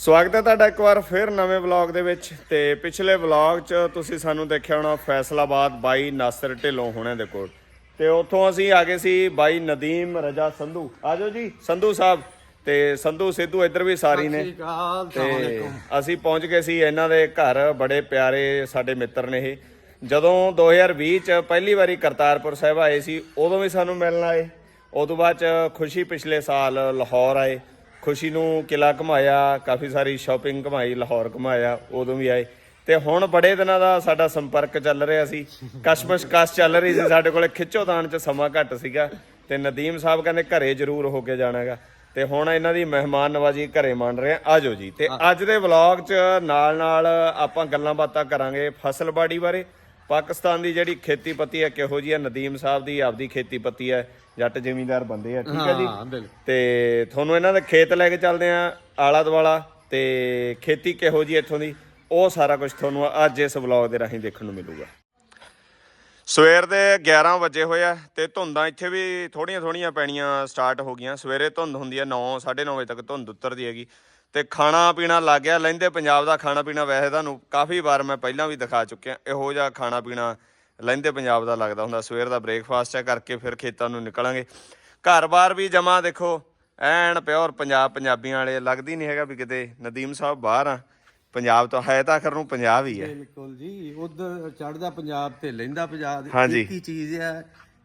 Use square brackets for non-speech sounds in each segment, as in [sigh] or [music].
ਸਵਾਗਤ ਹੈ ਤੁਹਾਡਾ ਇੱਕ ਵਾਰ ਫਿਰ ਨਵੇਂ ਵਲੌਗ ਦੇ ਵਿੱਚ ਤੇ ਪਿਛਲੇ ਵਲੌਗ 'ਚ ਤੁਸੀਂ ਸਾਨੂੰ ਦੇਖਿਆ ਹੋਣਾ ਫੈਸਲਾਬਾਦ ਬਾਈ ਨਾਸਰ ਢਿੱਲੋਂ ਹੋਣੇ ਦੇ ਕੋਲ। ਤੇ ਉੱਥੋਂ ਅਸੀਂ ਆ ਗਏ ਸੀ ਬਾਈ ਨਦੀਮ ਰਜਾ ਸੰਧੂ। ਆਜੋ ਜੀ ਸੰਧੂ ਸਾਹਿਬ। ਤੇ ਸੰਧੂ ਸਿੱਧੂ ਇੱਧਰ ਵੀ ਸਾਰੀ ਨੇ। ਤੇ ਅਸੀਂ ਪਹੁੰਚ ਗਏ ਸੀ ਇਹਨਾਂ ਦੇ ਘਰ ਬੜੇ ਪਿਆਰੇ ਸਾਡੇ ਮਿੱਤਰ ਨੇ ਇਹ। ਜਦੋਂ 2020 ਚ ਪਹਿਲੀ ਵਾਰੀ ਕਰਤਾਰਪੁਰ ਸਾਹਿਬ ਆਏ ਸੀ ਉਦੋਂ ਵੀ ਸਾਨੂੰ ਮਿਲਣ ਆਏ। ਉਦੋਂ ਬਾਅਦ ਚ ਖੁਸ਼ੀ ਪਿਛਲੇ ਸਾਲ ਲਾਹੌਰ ਆਏ। ਖੁਸ਼ੀ ਨੂੰ ਕਿਲਾ ਘਮਾਇਆ ਕਾਫੀ ਸਾਰੀ ਸ਼ਾਪਿੰਗ ਘਮਾਈ ਲਾਹੌਰ ਘਮਾਇਆ ਉਦੋਂ ਵੀ ਆਏ। ਤੇ ਹੁਣ ਬੜੇ ਦਿਨਾਂ ਦਾ ਸਾਡਾ ਸੰਪਰਕ ਚੱਲ ਰਿਹਾ ਸੀ। ਕਸ਼ਮਸ਼ ਕਸ਼ ਚੱਲ ਰਹੀ ਸੀ ਸਾਡੇ ਕੋਲੇ ਖਿੱਚੋਤਾਣ ਚ ਸਮਾਂ ਘੱਟ ਸੀਗਾ। ਤੇ ਨਦੀਮ ਸਾਹਿਬ ਕਹਿੰਦੇ ਘਰੇ ਜ਼ਰੂਰ ਹੋ ਕੇ ਜਾਣਾਗਾ। ਤੇ ਹੁਣ ਇਹਨਾਂ ਦੀ ਮਹਿਮਾਨ ਨਵਾਜੀ ਘਰੇ ਮੰਨ ਰਹੇ ਆ ਆਜੋ ਜੀ। ਤੇ ਅੱਜ ਦੇ ਵਲੌਗ 'ਚ ਨਾਲ ਨਾਲ ਆਪਾਂ ਗੱਲਾਂ ਬਾਤਾਂ ਕਰਾਂਗੇ ਫਸਲਬਾੜੀ ਬਾਰੇ। ਪਾਕਿਸਤਾਨ ਦੀ ਜਿਹੜੀ ਖੇਤੀਪਤੀ ਹੈ ਕਿਹੋ ਜੀ ਹੈ? ਨਦੀਮ ਸਾਹਿਬ ਦੀ ਆਪਦੀ ਖੇਤੀਪਤੀ ਹੈ ਜੱਟ ਜ਼ਿਮੀਂਦਾਰ ਬੰਦੇ ਆ ਠੀਕ ਹੈ ਜੀ? ਹਾਂ ਤੇ ਤੁਹਾਨੂੰ ਇਹਨਾਂ ਦੇ ਖੇਤ ਲੈ ਕੇ ਚੱਲਦੇ ਆ ਆਲਾ ਦਵਾਲਾ ਤੇ ਖੇਤੀ ਕਿਹੋ ਜੀ ਇੱਥੋਂ ਦੀ? ਉਹ ਸਾਰਾ ਕੁਝ ਤੁਹਾਨੂੰ ਅੱਜ ਇਸ ਵਲੌਗ ਦੇ ਰਾਹੀਂ ਦੇਖਣ ਨੂੰ ਮਿਲੂਗਾ। ਸਵੇਰ ਦੇ 11 ਵਜੇ ਹੋਏ ਆ ਤੇ ਧੁੰਦਾਂ ਇੱਥੇ ਵੀ ਥੋੜੀਆਂ ਥੋੜੀਆਂ ਪੈਣੀਆਂ ਸਟਾਰਟ ਹੋ ਗਈਆਂ। ਸਵੇਰੇ ਧੁੰਦ ਹੁੰਦੀ ਆ 9 9:30 ਵਜੇ ਤੱਕ ਧੁੰਦ ਉਤਰਦੀ ਹੈਗੀ। ਤੇ ਖਾਣਾ ਪੀਣਾ ਲੱਗ ਗਿਆ ਲੈਂਦੇ ਪੰਜਾਬ ਦਾ ਖਾਣਾ ਪੀਣਾ ਵੈਸੇ ਤੁਹਾਨੂੰ ਕਾਫੀ ਵਾਰ ਮੈਂ ਪਹਿਲਾਂ ਵੀ ਦਿਖਾ ਚੁੱਕਿਆ ਇਹੋ ਜਿਹਾ ਖਾਣਾ ਪੀਣਾ ਲੈਂਦੇ ਪੰਜਾਬ ਦਾ ਲੱਗਦਾ ਹੁੰਦਾ ਸਵੇਰ ਦਾ ਬ੍ਰੇਕਫਾਸਟ ਹੈ ਕਰਕੇ ਫਿਰ ਖੇਤਾਂ ਨੂੰ ਨਿਕਲਾਂਗੇ ਘਰ-ਬਾਰ ਵੀ ਜਮਾ ਦੇਖੋ ਐਨ ਪਿਓਰ ਪੰਜਾਬ ਪੰਜਾਬੀਆਂ ਵਾਲੇ ਲੱਗਦੀ ਨਹੀਂ ਹੈਗਾ ਵੀ ਕਿਤੇ ਨਦੀਮ ਸਾਹਿਬ ਬਾਹਰ ਆ ਪੰਜਾਬ ਤੋਂ ਹੈ ਤਾਂ ਆਖਰ ਨੂੰ ਪੰਜਾਬ ਹੀ ਹੈ ਬਿਲਕੁਲ ਜੀ ਉਧਰ ਚੜਦਾ ਪੰਜਾਬ ਤੇ ਲੈਂਦਾ ਪੰਜਾਬ ਹਾਂਜੀ। ਇੱਕ ਹੀ ਚੀਜ਼ ਹੈ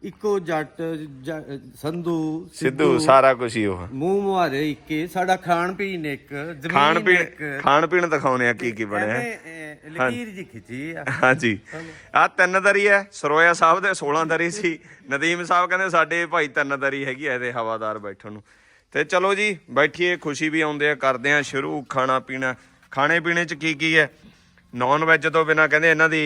ਇੱਕੋ ਜੱਟ ਜ- ਸੰਧੂ ਸਿੱਧੂ ਸਾਰਾ ਕੁਝ ਹੀ ਉਹ। ਮੂੰਹ ਮੁਹਾਰੇ ਇੱਕੇ ਸਾਡਾ ਖਾਣ ਪੀਣ ਇੱਕ ਜ਼ਮੀਨ ਖਾਣ ਪੀਣ ਖਾਣ ਪੀਣ ਦਿਖਾਉਣੇ ਆ ਕੀ ਕੀ ਬਣਿਆ ਹੈ ਐਵੇਂ, ਅਹ, ਲਕੀਰ ਜੀ ਖਿੱਚੀ ਆ। ਹਾਂਜੀ। ਆ ਤਿੰਨ ਦਰੀ ਹੈ ਸਰੋਇਆ ਸਾਹਿਬ ਦੇ 16 ਦਰੀ ਸੀ। ਨਦੀਮ ਸਾਹਿਬ ਕਹਿੰਦੇ ਸਾਡੇ ਭਾਈ ਤਿੰਨ ਦਰੀ ਹੈਗੀ ਐ ਇਹਦੇ ਹਵਾਦਾਰ ਬੈਠਣ ਨੂੰ। ਤੇ ਚਲੋ ਜੀ ਬੈਠੀਏ ਖੁਸ਼ੀ ਵੀ ਆਉਂਦੇ ਆ ਕਰਦੇ ਆ ਸ਼ੁਰੂ ਖਾਣਾ ਪੀਣਾ। ਖਾਣੇ ਪੀਣੇ ਚ ਕੀ ਕੀ ਹੈ? ਨਾਨ ਵੈਜ ਤੋਂ ਬਿਨਾ ਕਹਿੰਦੇ ਇਹਨਾਂ ਦੀ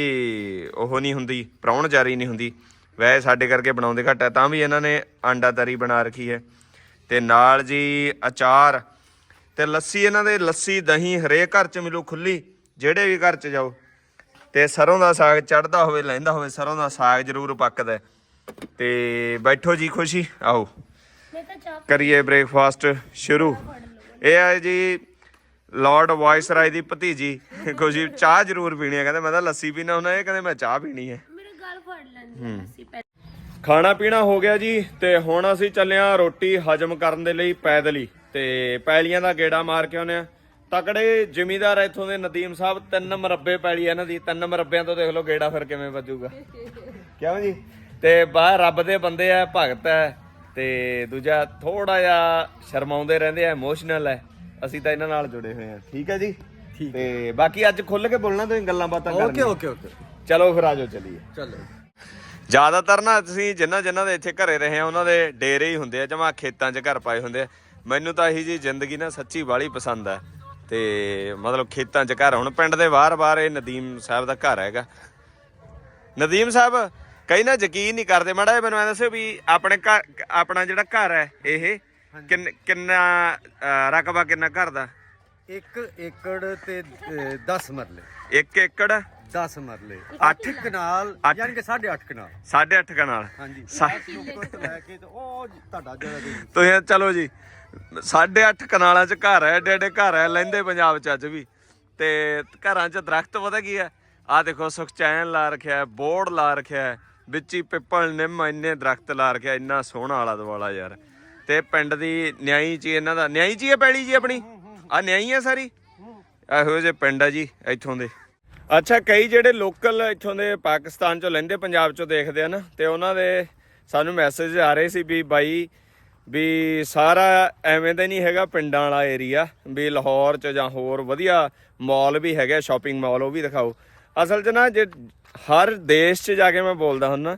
ਉਹ ਨਹੀਂ ਹੁੰਦੀ ਪ੍ਰਾਹੁਣ ਜਾਰੀ ਨਹੀਂ ਹੁੰਦੀ। ਵੈਸੇ ਸਾਡੇ ਕਰਕੇ ਬਣਾਉਂਦੇ ਘੱਟ ਹੈ ਤਾਂ ਵੀ ਇਹਨਾਂ ਨੇ ਆਂਡਾ ਤਰੀ ਬਣਾ ਰੱਖੀ ਹੈ। ਤੇ ਨਾਲ ਜੀ ਅਚਾਰ ਤੇ ਲੱਸੀ ਇਹਨਾਂ ਦੇ ਲੱਸੀ ਦਹੀਂ ਹਰੇਕ ਘਰ ਚ ਮਿਲੂ ਖੁੱਲੀ ਜਿਹੜੇ ਵੀ ਘਰ ਚ ਜਾਓ। ਤੇ ਸਰੋਂ ਦਾ ਸਾਗ ਚੜਦਾ ਹੋਵੇ ਲੈਂਦਾ ਹੋਵੇ ਸਰੋਂ ਦਾ ਸਾਗ ਜ਼ਰੂਰ ਪੱਕਦਾ। ਤੇ ਬੈਠੋ ਜੀ ਖੁਸ਼ੀ ਆਓ। ਕਰੀਏ ਬ੍ਰੇਕਫਾਸਟ ਸ਼ੁਰੂ। ਇਹ ਹੈ ਜੀ ਲਾਰਡ ਵਾਇਸ ਰਾਏ ਦੀ ਭਤੀਜੀ। ਖੁਸ਼ੀ ਚਾਹ ਜ਼ਰੂਰ ਪੀਣੀ ਹੈ। ਕਹਿੰਦੇ ਮੈਂ ਤਾਂ ਲੱਸੀ ਪੀਣਾ ਹੁੰਦਾ ਇਹ ਕਹਿੰਦੇ ਮੈਂ ਚਾਹ ਪੀਣੀ ਹੈ। ਮੇਰੇ ਗੱਲ ਫੜ ਲੈਂਦੀ ਅਸੀਂ ਪਹਿਲਾਂ। ਖਾਣਾ ਪੀਣਾ ਹੋ ਗਿਆ ਜੀ ਤੇ ਹੁਣ ਅਸੀਂ ਚੱਲੇ ਆ ਰੋਟੀ ਹਜਮ ਕਰਨ ਦੇ ਲਈ ਪੈਦਲ। ਹੀ ਤੇ ਪੈਲੀਆਂ ਦਾ ਗੇੜਾ ਮਾਰ ਕੇ ਆਉਨੇ ਆ ਤਕੜੇ ਜ਼ਿਮੀਦਾਰ ਇੱਥੋਂ ਦੇ ਨਦੀਮ ਸਾਹਿਬ ਤਿੰਨ ਮਰੱਬੇ ਪੈਲੀ ਆ ਇਹਨਾਂ ਦੀ। ਤਿੰਨ ਮਰੱਬਿਆਂ ਤੋਂ ਦੇਖ ਲਓ ਗੇੜਾ ਫਿਰ ਕਿਵੇਂ ਵੱਜੂਗਾ। ਕਿਉਂ ਜੀ? ਤੇ ਬਾਹਰ ਰੱਬ ਦੇ ਬੰਦੇ ਆ ਭਗਤ ਹੈ ਤੇ ਦੂਜਾ ਥੋੜਾ ਜਿਹਾ ਸ਼ਰਮਾਉਂਦੇ ਰਹਿੰਦੇ ਆ ਇਮੋਸ਼ਨਲ ਹੈ ਅਸੀਂ ਤਾਂ ਇਹਨਾਂ ਨਾਲ ਜੁੜੇ ਹੋਏ ਆ। ਠੀਕ ਹੈ ਜੀ? ਤੇ ਬਾਕੀ ਅੱਜ ਖੁੱਲ ਕੇ ਬੋਲਣਾ ਤੁਸੀਂ ਗੱਲਾਂ ਬਾਤਾਂ ਓਕੇ ਕਰਨੀਆਂ। Okay okay. ਚਲੋ ਫਿਰ ਆਜੋ ਚੱਲੀਏ। ਚਲੋ। ਜ਼ਿਆਦਾਤਰ ਨਾ ਤੁਸੀਂ ਜਿੰਨਾ ਜਿੰਨਾ ਦੇ ਇੱਥੇ ਘਰੇ ਰਹੇ ਆ ਉਹਨਾਂ ਦੇ ਡੇਰੇ ਹੀ ਹੁੰਦੇ ਆ ਜਮਾ ਖੇਤਾਂ 'ਚ ਘਰ ਪਾਏ ਹੁੰਦੇ ਆ। ਮੈਨੂੰ ਤਾਂ ਇਹੀ ਜੀ ਜ਼ਿੰਦਗੀ ਨਾ ਸੱਚੀ ਬਾਲੀ ਪਸੰਦ ਆ। ਤੇ ਮਤਲਬ ਖੇਤਾਂ 'ਚ ਘਰ ਹੁਣ ਪਿੰਡ ਦੇ ਬਾਹਰ-ਬਾਹਰ ਇਹ ਨਦੀਮ ਸਾਹਿਬ ਦਾ ਘਰ ਹੈਗਾ। ਨਦੀਮ ਸਾਹਿਬ ਕਈ ਨਾ ਯਕੀਨ ਨਹੀਂ ਕਰਦੇ। ਮਾੜਾ ਜਿਹਾ ਮੈਨੂੰ ਐਂ ਦੱਸਿਓ ਵੀ ਆਪਣੇ ਘਰ ਆਪਣਾ ਜਿਹੜਾ ਘਰ ਹੈ ਇਹ ਕਿੰਨ- ਰਕਬਾ ਕਿੰਨਾ ਘਰ ਦਾ? 1 ਏਕੜ ਤੇ 10 ਮਰਲੇ। 1 ਏਕੜ? 10 ਮਰਲੇ। ਅੱਠ 8 ਕਨਾਲ ਅੱਠ। ਯਾਨੀ ਕਿ 8.5 ਕਨਾਲ। 8.5 ਕਨਾਲ। ਹਾਂਜੀ। ਸਾ- ਤੋਂ ਲੈ ਕੇ ਤੇ ਉਹ ਤੁਹਾਡਾ ਜਿਹੜਾ ਜੀ। ਤੁਸੀਂ ਚਲੋ ਜੀ 8.5 ਕਨਾਲਾਂ ਚ ਘਰ ਹੈ ਏਡੇ ਏਡੇ ਘਰ ਹੈ ਲੈਂਦੇ ਪੰਜਾਬ ਚ ਅੱਜ ਵੀ। ਤੇ ਘਰਾਂ ਚ ਦਰਖਤ ਪਤਾ ਕੀ ਹੈ? ਆ ਦੇਖੋ ਸੁਖਚੈਨ ਲਾ ਰੱਖਿਆ ਹੈ ਬੋਰਡ ਲਾ ਰੱਖਿਆ ਹੈ ਵਿੱਚ ਹੀ ਪਿੱਪਲ ਨਿੰਮ ਇੰਨੇ ਦਰਖਤ ਲਾ ਰੱਖਿਆ ਇੰਨਾ ਸੋਹਣਾ ਆਲਾ ਦੁਆਲਾ ਯਾਰ। ਤੇ ਪਿੰਡ ਦੀ ਨਿਆਈ ਚ ਹੀ ਇਹਨਾਂ ਦਾ ਨਿਆਈ ਚ ਹੀ ਹੈ ਪੈਲੀ ਜੀ ਆਪਣੀ? ਆ ਨਿਆਈ ਹੈ ਸਾਰੀ? ਇਹੋ ਜਿਹੇ ਪਿੰਡ ਆ ਜੀ ਇੱਥੋਂ ਦੇ। ਅੱਛਾ, ਕਈ ਜਿਹੜੇ ਲੋਕਲ ਇੱਥੋਂ ਦੇ ਪਾਕਿਸਤਾਨ ਚੋਂ ਲੈਂਦੇ, ਪੰਜਾਬ ਚੋਂ ਦੇਖਦੇ ਆ ਨਾ, ਤੇ ਉਹਨਾਂ ਦੇ ਸਾਨੂੰ ਮੈਸੇਜ ਆ ਰਹੇ ਸੀ ਵੀ ਬਾਈ, ਵੀ ਸਾਰਾ ਐਵੇਂ ਦਾ ਨਹੀਂ ਹੈਗਾ ਪਿੰਡਾਂ ਵਾਲਾ ਏਰੀਆ ਵੀ ਲਾਹੌਰ ਚ ਜਾਂ ਹੋਰ ਵਧੀਆ ਮਾਲ ਵੀ ਹੈਗਾ ਸ਼ਾਪਿੰਗ ਮਾਲ ਉਹ ਵੀ ਦਿਖਾਓ। ਅਸਲ 'ਚ ਨਾ, ਜੇ ਹਰ ਦੇਸ਼ 'ਚ ਜਾ ਕੇ ਮੈਂ ਬੋਲਦਾ ਹੁੰਦਾ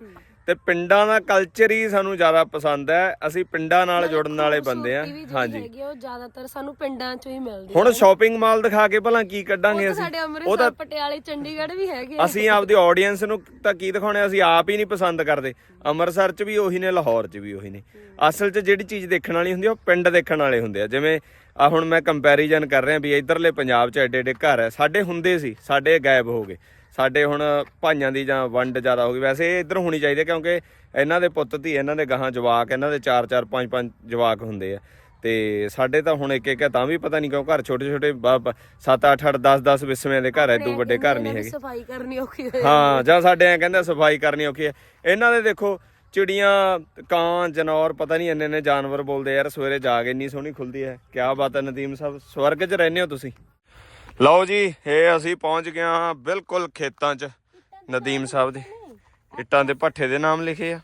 ਤੇ ਪਿੰਡਾਂ ਦਾ ਕਲਚਰ ਹੀ ਸਾਨੂੰ ਜ਼ਿਆਦਾ ਪਸੰਦ ਹੈ। ਅਸੀਂ ਪਿੰਡਾਂ ਨਾਲ ਜੁੜਨ ਵਾਲੇ ਬੰਦੇ ਆ। ਹਾਂਜੀ ਹਾਂਜੀ। ਹੈਗੀ ਆ, ਉਹ ਜ਼ਿਆਦਾਤਰ ਸਾਨੂੰ ਪਿੰਡਾਂ ਚੋਂ ਹੀ ਮਿਲਦੀ ਹੁਣ ਸ਼ਾਪਿੰਗ ਮਾਲ ਦਿਖਾ ਕੇ ਭਲਾ ਕੀ ਕੱਢਾਂਗੇ ਉਹ ਅਸੀਂ? ਸਾਡੇ ਅੰਮ੍ਰਿਤਸਰ ਪਟਿਆਲੇ ਚੰਡੀਗੜ੍ਹ ਵੀ ਹੈਗੇ ਆ। ਅਸੀਂ ਆਪਦੀ ਆਡੀਅנס ਨੂੰ ਤਾਂ ਕੀ ਦਿਖਾਉਣੇ ਅਸੀਂ ਆਪ ਹੀ ਨਹੀਂ ਪਸੰਦ ਕਰਦੇ। ਅੰਮ੍ਰਿਤਸਰ 'ਚ ਵੀ ਉਹੀ ਨੇ ਲਾਹੌਰ 'ਚ ਵੀ ਉਹੀ ਨੇ। ਅਸਲ 'ਚ ਜਿਹੜੀ ਚੀਜ਼ ਦੇਖਣ ਵਾਲੀ ਹੁੰਦੀ ਆ ਉਹ ਪਿੰਡ ਦੇਖਣ ਵਾਲੇ ਹੁੰਦੇ ਆ। ਜਿਵੇਂ ਆ ਹੁਣ ਮੈਂ ਕੰਪੈਰੀਜ਼ਨ ਕਰ ਰਿਹਾ ਵੀ ਇਧਰਲੇ ਪੰਜਾਬ 'ਚ ਐਡੇ ਐਡੇ ਘਰ ਹੈ ਸਾਡੇ ਹੁੰਦੇ ਸੀ ਸਾਡੇ ਗਾਇਬ ਹੋ ਗਏ। ਸਾਡੇ ਹੁਣ ਭਾਈਆਂ ਦੀ ਜਾਂ ਵੰਡ ਜ਼ਿਆਦਾ ਹੋ ਗਈ। ਵੈਸੇ ਇਹ ਇੱਧਰ ਹੋਣੀ ਚਾਹੀਦੀ ਹੈ ਕਿਉਂਕਿ ਇਹਨਾਂ ਦੇ ਪੁੱਤ ਧੀ ਇਹਨਾਂ ਦੇ ਗਾਹਾਂ ਜਵਾਕ ਇਹਨਾਂ ਦੇ 4 4 5 5 ਜਵਾਕ ਹੁੰਦੇ ਆ। ਤੇ ਸਾਡੇ ਤਾਂ ਹੁਣ ਇੱਕ ਇੱਕ ਹੈ ਤਾਂ ਵੀ ਪਤਾ ਨਹੀਂ ਕਿਉਂ ਘਰ ਛੋਟੇ ਛੋਟੇ 7 8 8 10 10 ਵਿਸਵਿਆਂ ਦੇ ਘਰ ਐ ਦੋ ਵੱਡੇ ਘਰ ਨਹੀਂ ਹੈਗੇ। ਸਫ਼ਾਈ ਕਰਨੀ ਔਖੀ ਹੋਈ ਹਾਂ ਜਾਂ ਸਾਡੇ ਐ ਕਹਿੰਦੇ ਸਫ਼ਾਈ ਕਰਨੀ ਔਖੀ ਹੈ ਇਹਨਾਂ ਦੇ ਦੇਖੋ ਚਿੜੀਆਂ ਕਾਂ ਜਨੌਰ ਪਤਾ ਨਹੀਂ ਇੰਨੇ ਨੇ ਜਾਨਵਰ ਬੋਲਦੇ ਯਾਰ ਸਵੇਰੇ ਜਾਗ ਇੰਨੀ ਸੋਹਣੀ ਖੁੱਲਦੀ ਹੈ। ਕਿਆ ਬਾਤ ਹੈ ਨਦੀਮ ਸਾਹਿਬ ਸਵਰਗ 'ਚ ਰਹਿੰਦੇ ਹੋ ਤੁਸੀਂ? ਲਓ ਜੀ ਇਹ ਅਸੀਂ ਪਹੁੰਚ ਗਏ ਹਾਂ ਬਿਲਕੁਲ ਖੇਤਾਂ 'ਚ ਨਦੀਮ ਸਾਹਿਬ ਦੇ। ਇੱਟਾਂ ਦੇ ਭੱਠੇ ਦੇ ਨਾਮ ਲਿਖੇ ਆ।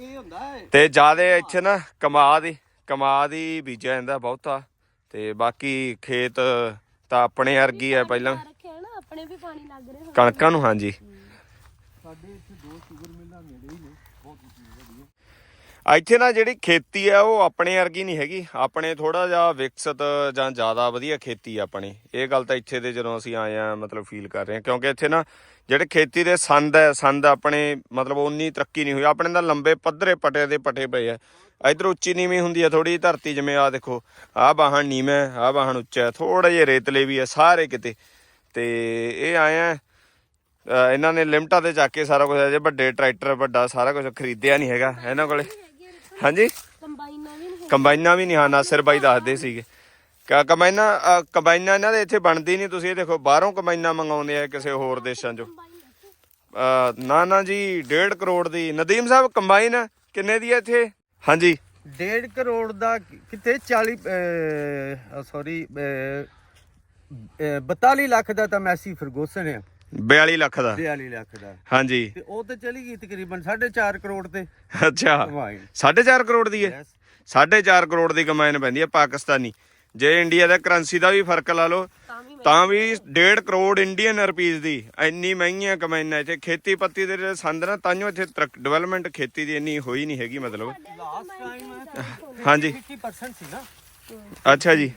ਇਹ ਹੁੰਦਾ ਹੈ ਤੇ ਜਿਆਦੇ ਇੱਥੇ ਨਾ ਕਮਾਦ ਹੀ ਕਮਾਦ ਹੀ ਬੀਜਿਆ ਜਾਂਦਾ ਬਹੁਤਾ। ਤੇ ਬਾਕੀ ਖੇਤ ਤਾਂ ਆਪਣੇ ਵਰਗੀ ਹੈ ਪਹਿਲਾਂ। ਕਣਕਾਂ ਨੂੰ ਹਾਂਜੀ ਸਾਡੇ ਇੱਥੇ ਦੋ ਸ਼ੂਗਰ ਮਿਲਾਂ ਨੇੜੇ ਹੀ ਨੇ ਬਹੁਤ ਵਧੀਆ ਇੱਥੇ ਨਾ ਜਿਹੜੀ ਖੇਤੀ ਆ, ਉਹ ਆਪਣੇ ਵਰਗੀ ਨਹੀਂ ਹੈਗੀ। ਆਪਣੇ ਥੋੜਾ ਜਿਹਾ ਵਿਕਸਿਤ ਜਾਂ ਜ਼ਿਆਦਾ ਵਧੀਆ ਖੇਤੀ ਆ ਆਪਣੀ। ਇਹ ਗੱਲ ਤਾਂ ਇੱਥੇ ਦੇ ਜਦੋਂ ਅਸੀਂ ਆਏ ਆ ਮਤਲਬ ਫੀਲ ਕਰ ਰਹੇ ਹਾਂ। ਕਿਉਂਕਿ ਇੱਥੇ ਨਾ ਜਿਹੜੇ ਖੇਤੀ ਦੇ ਸੰਦ ਹੈ ਸੰਦ ਆਪਣੇ ਮਤਲਬ ਉਨੀ ਤਰੱਕੀ ਨਹੀਂ ਹੋਈ। ਆਪਣੇ ਤਾਂ ਲੰਬੇ ਪੱਧਰੇ ਪਟੇ ਦੇ ਪਟੇ ਪਏ ਆ। ਇਧਰ ਉੱਚੀ ਨੀਵੀਂ ਹੁੰਦੀ ਆ ਥੋੜੀ ਧਰਤੀ ਜਿਵੇਂ ਆ ਦੇਖੋ, ਆਹ ਬਾਹਣ ਨੀਵਾਂ ਆਹ ਬਾਹਣ ਉੱਚਾ ਹੈ। ਥੋੜਾ ਜਿਹਾ ਰੇਤਲੇ ਵੀ ਆ, ਸਾਰੇ ਕਿਤੇ। ਤੇ ਇਹ ਆਏ ਆ ਇਹਨਾਂ ਨੇ ਲਿਮਟਾਂ ਤੇ ਚੱਕ ਕੇ ਸਾਰਾ ਕੁਝ ਅਜੇ ਵੱਡੇ ਟਰੈਕਟਰ ਵੱਡਾ ਸਾਰਾ ਕੁਝ ਖਰੀਦਿਆ ਨਹੀਂ ਹੈਗਾ ਇਹਨਾਂ ਕੋਲੇ। ਹਾਂਜੀ? ਕੰਬਾਈਨਾਂ ਵੀ ਨਹੀਂ ਕੰਬਾਈਨਾਂ ਵੀ ਨਹੀਂ ਹਾਂ ਨਾਸਿਰ ਬਾਈ ਦੱਸਦੇ ਸੀਗੇ। ਕਾ ਕੰਬਾਈਨਾਂ ਅ, ਕੰਬਾਈਨਾਂ ਇਹਨਾਂ ਦੇ ਇੱਥੇ ਬਣਦੀ ਨਹੀਂ ਤੁਸੀਂ ਇਹ ਦੇਖੋ ਬਾਹਰੋਂ ਕੰਬਾਈਨਾਂ ਮੰਗਾਉਂਦੇ ਆ ਕਿਸੇ ਹੋਰ ਦੇਸ਼ਾਂ 'ਚੋਂ। ਅ, ਨਾ ਨਾ ਜੀ 1.5 ਕਰੋੜ ਦੀ। ਨਦੀਮ ਸਾਹਿਬ ਕੰਬਾਈਨ ਕਿੰਨੇ ਦੀ ਹੈ ਇੱਥੇ? ਹਾਂਜੀ। 1.5 ਕਰੋੜ ਦਾ ਕਿ- ਕਿਤੇ 40 ਸੌਰੀ 42 ਲੱਖ ਦਾ ਤਾਂ ਮੈਸੀ ਫਰਗੂਸਨ ਹੈ 42 ਲੱਖ ਦਾ। 42 ਲੱਖ ਦਾ। ਹਾਂਜੀ। ਤੇ ਉਹ ਤੇ ਚਲੀ ਗਈ ਤਕਰੀਬਨ 4.5 ਕਰੋੜ ਤੇ। ਅੱਛਾ। ਕਮਾਈ 4.5 ਕਰੋੜ ਦੀ ਹੈ? Yes. 4.5 ਕਰੋੜ ਦੀ ਕੰਬਾਈਨ ਪੈਂਦੀ ਹੈ ਪਾਕਿਸਤਾਨੀ। ਜੇ ਇੰਡੀਆ ਦਾ ਕਰੰਸੀ ਦਾ ਵੀ ਫ਼ਰਕ ਲਾ ਲਓ ਤਾਂ ਵੀ ਤਾਂ ਵੀ 1.5 ਕਰੋੜ ਇੰਡੀਅਨ ਰੁਪੀਸ ਦੀ ਇੰਨੀ ਮਹਿੰਗੀਆਂ ਕਮਾਈਆਂ ਇੱਥੇ। ਖੇਤੀ ਪੱਤੀ ਦੇ ਸੰਦ ਨਾ ਤਾਂਿਓ ਇੱਥੇ ਡਿਵੈਲਪਮੈਂਟ ਖੇਤੀ ਦੀ ਇੰਨੀ ਹੋਈ ਨਹੀਂ ਹੈਗੀ ਮਤਲਬ। ਲਾਸਟ ਟਾਈਮ ਹਾਂਜੀ। 50% ਸੀ ਨਾ। ਅੱਛਾ ਜੀ।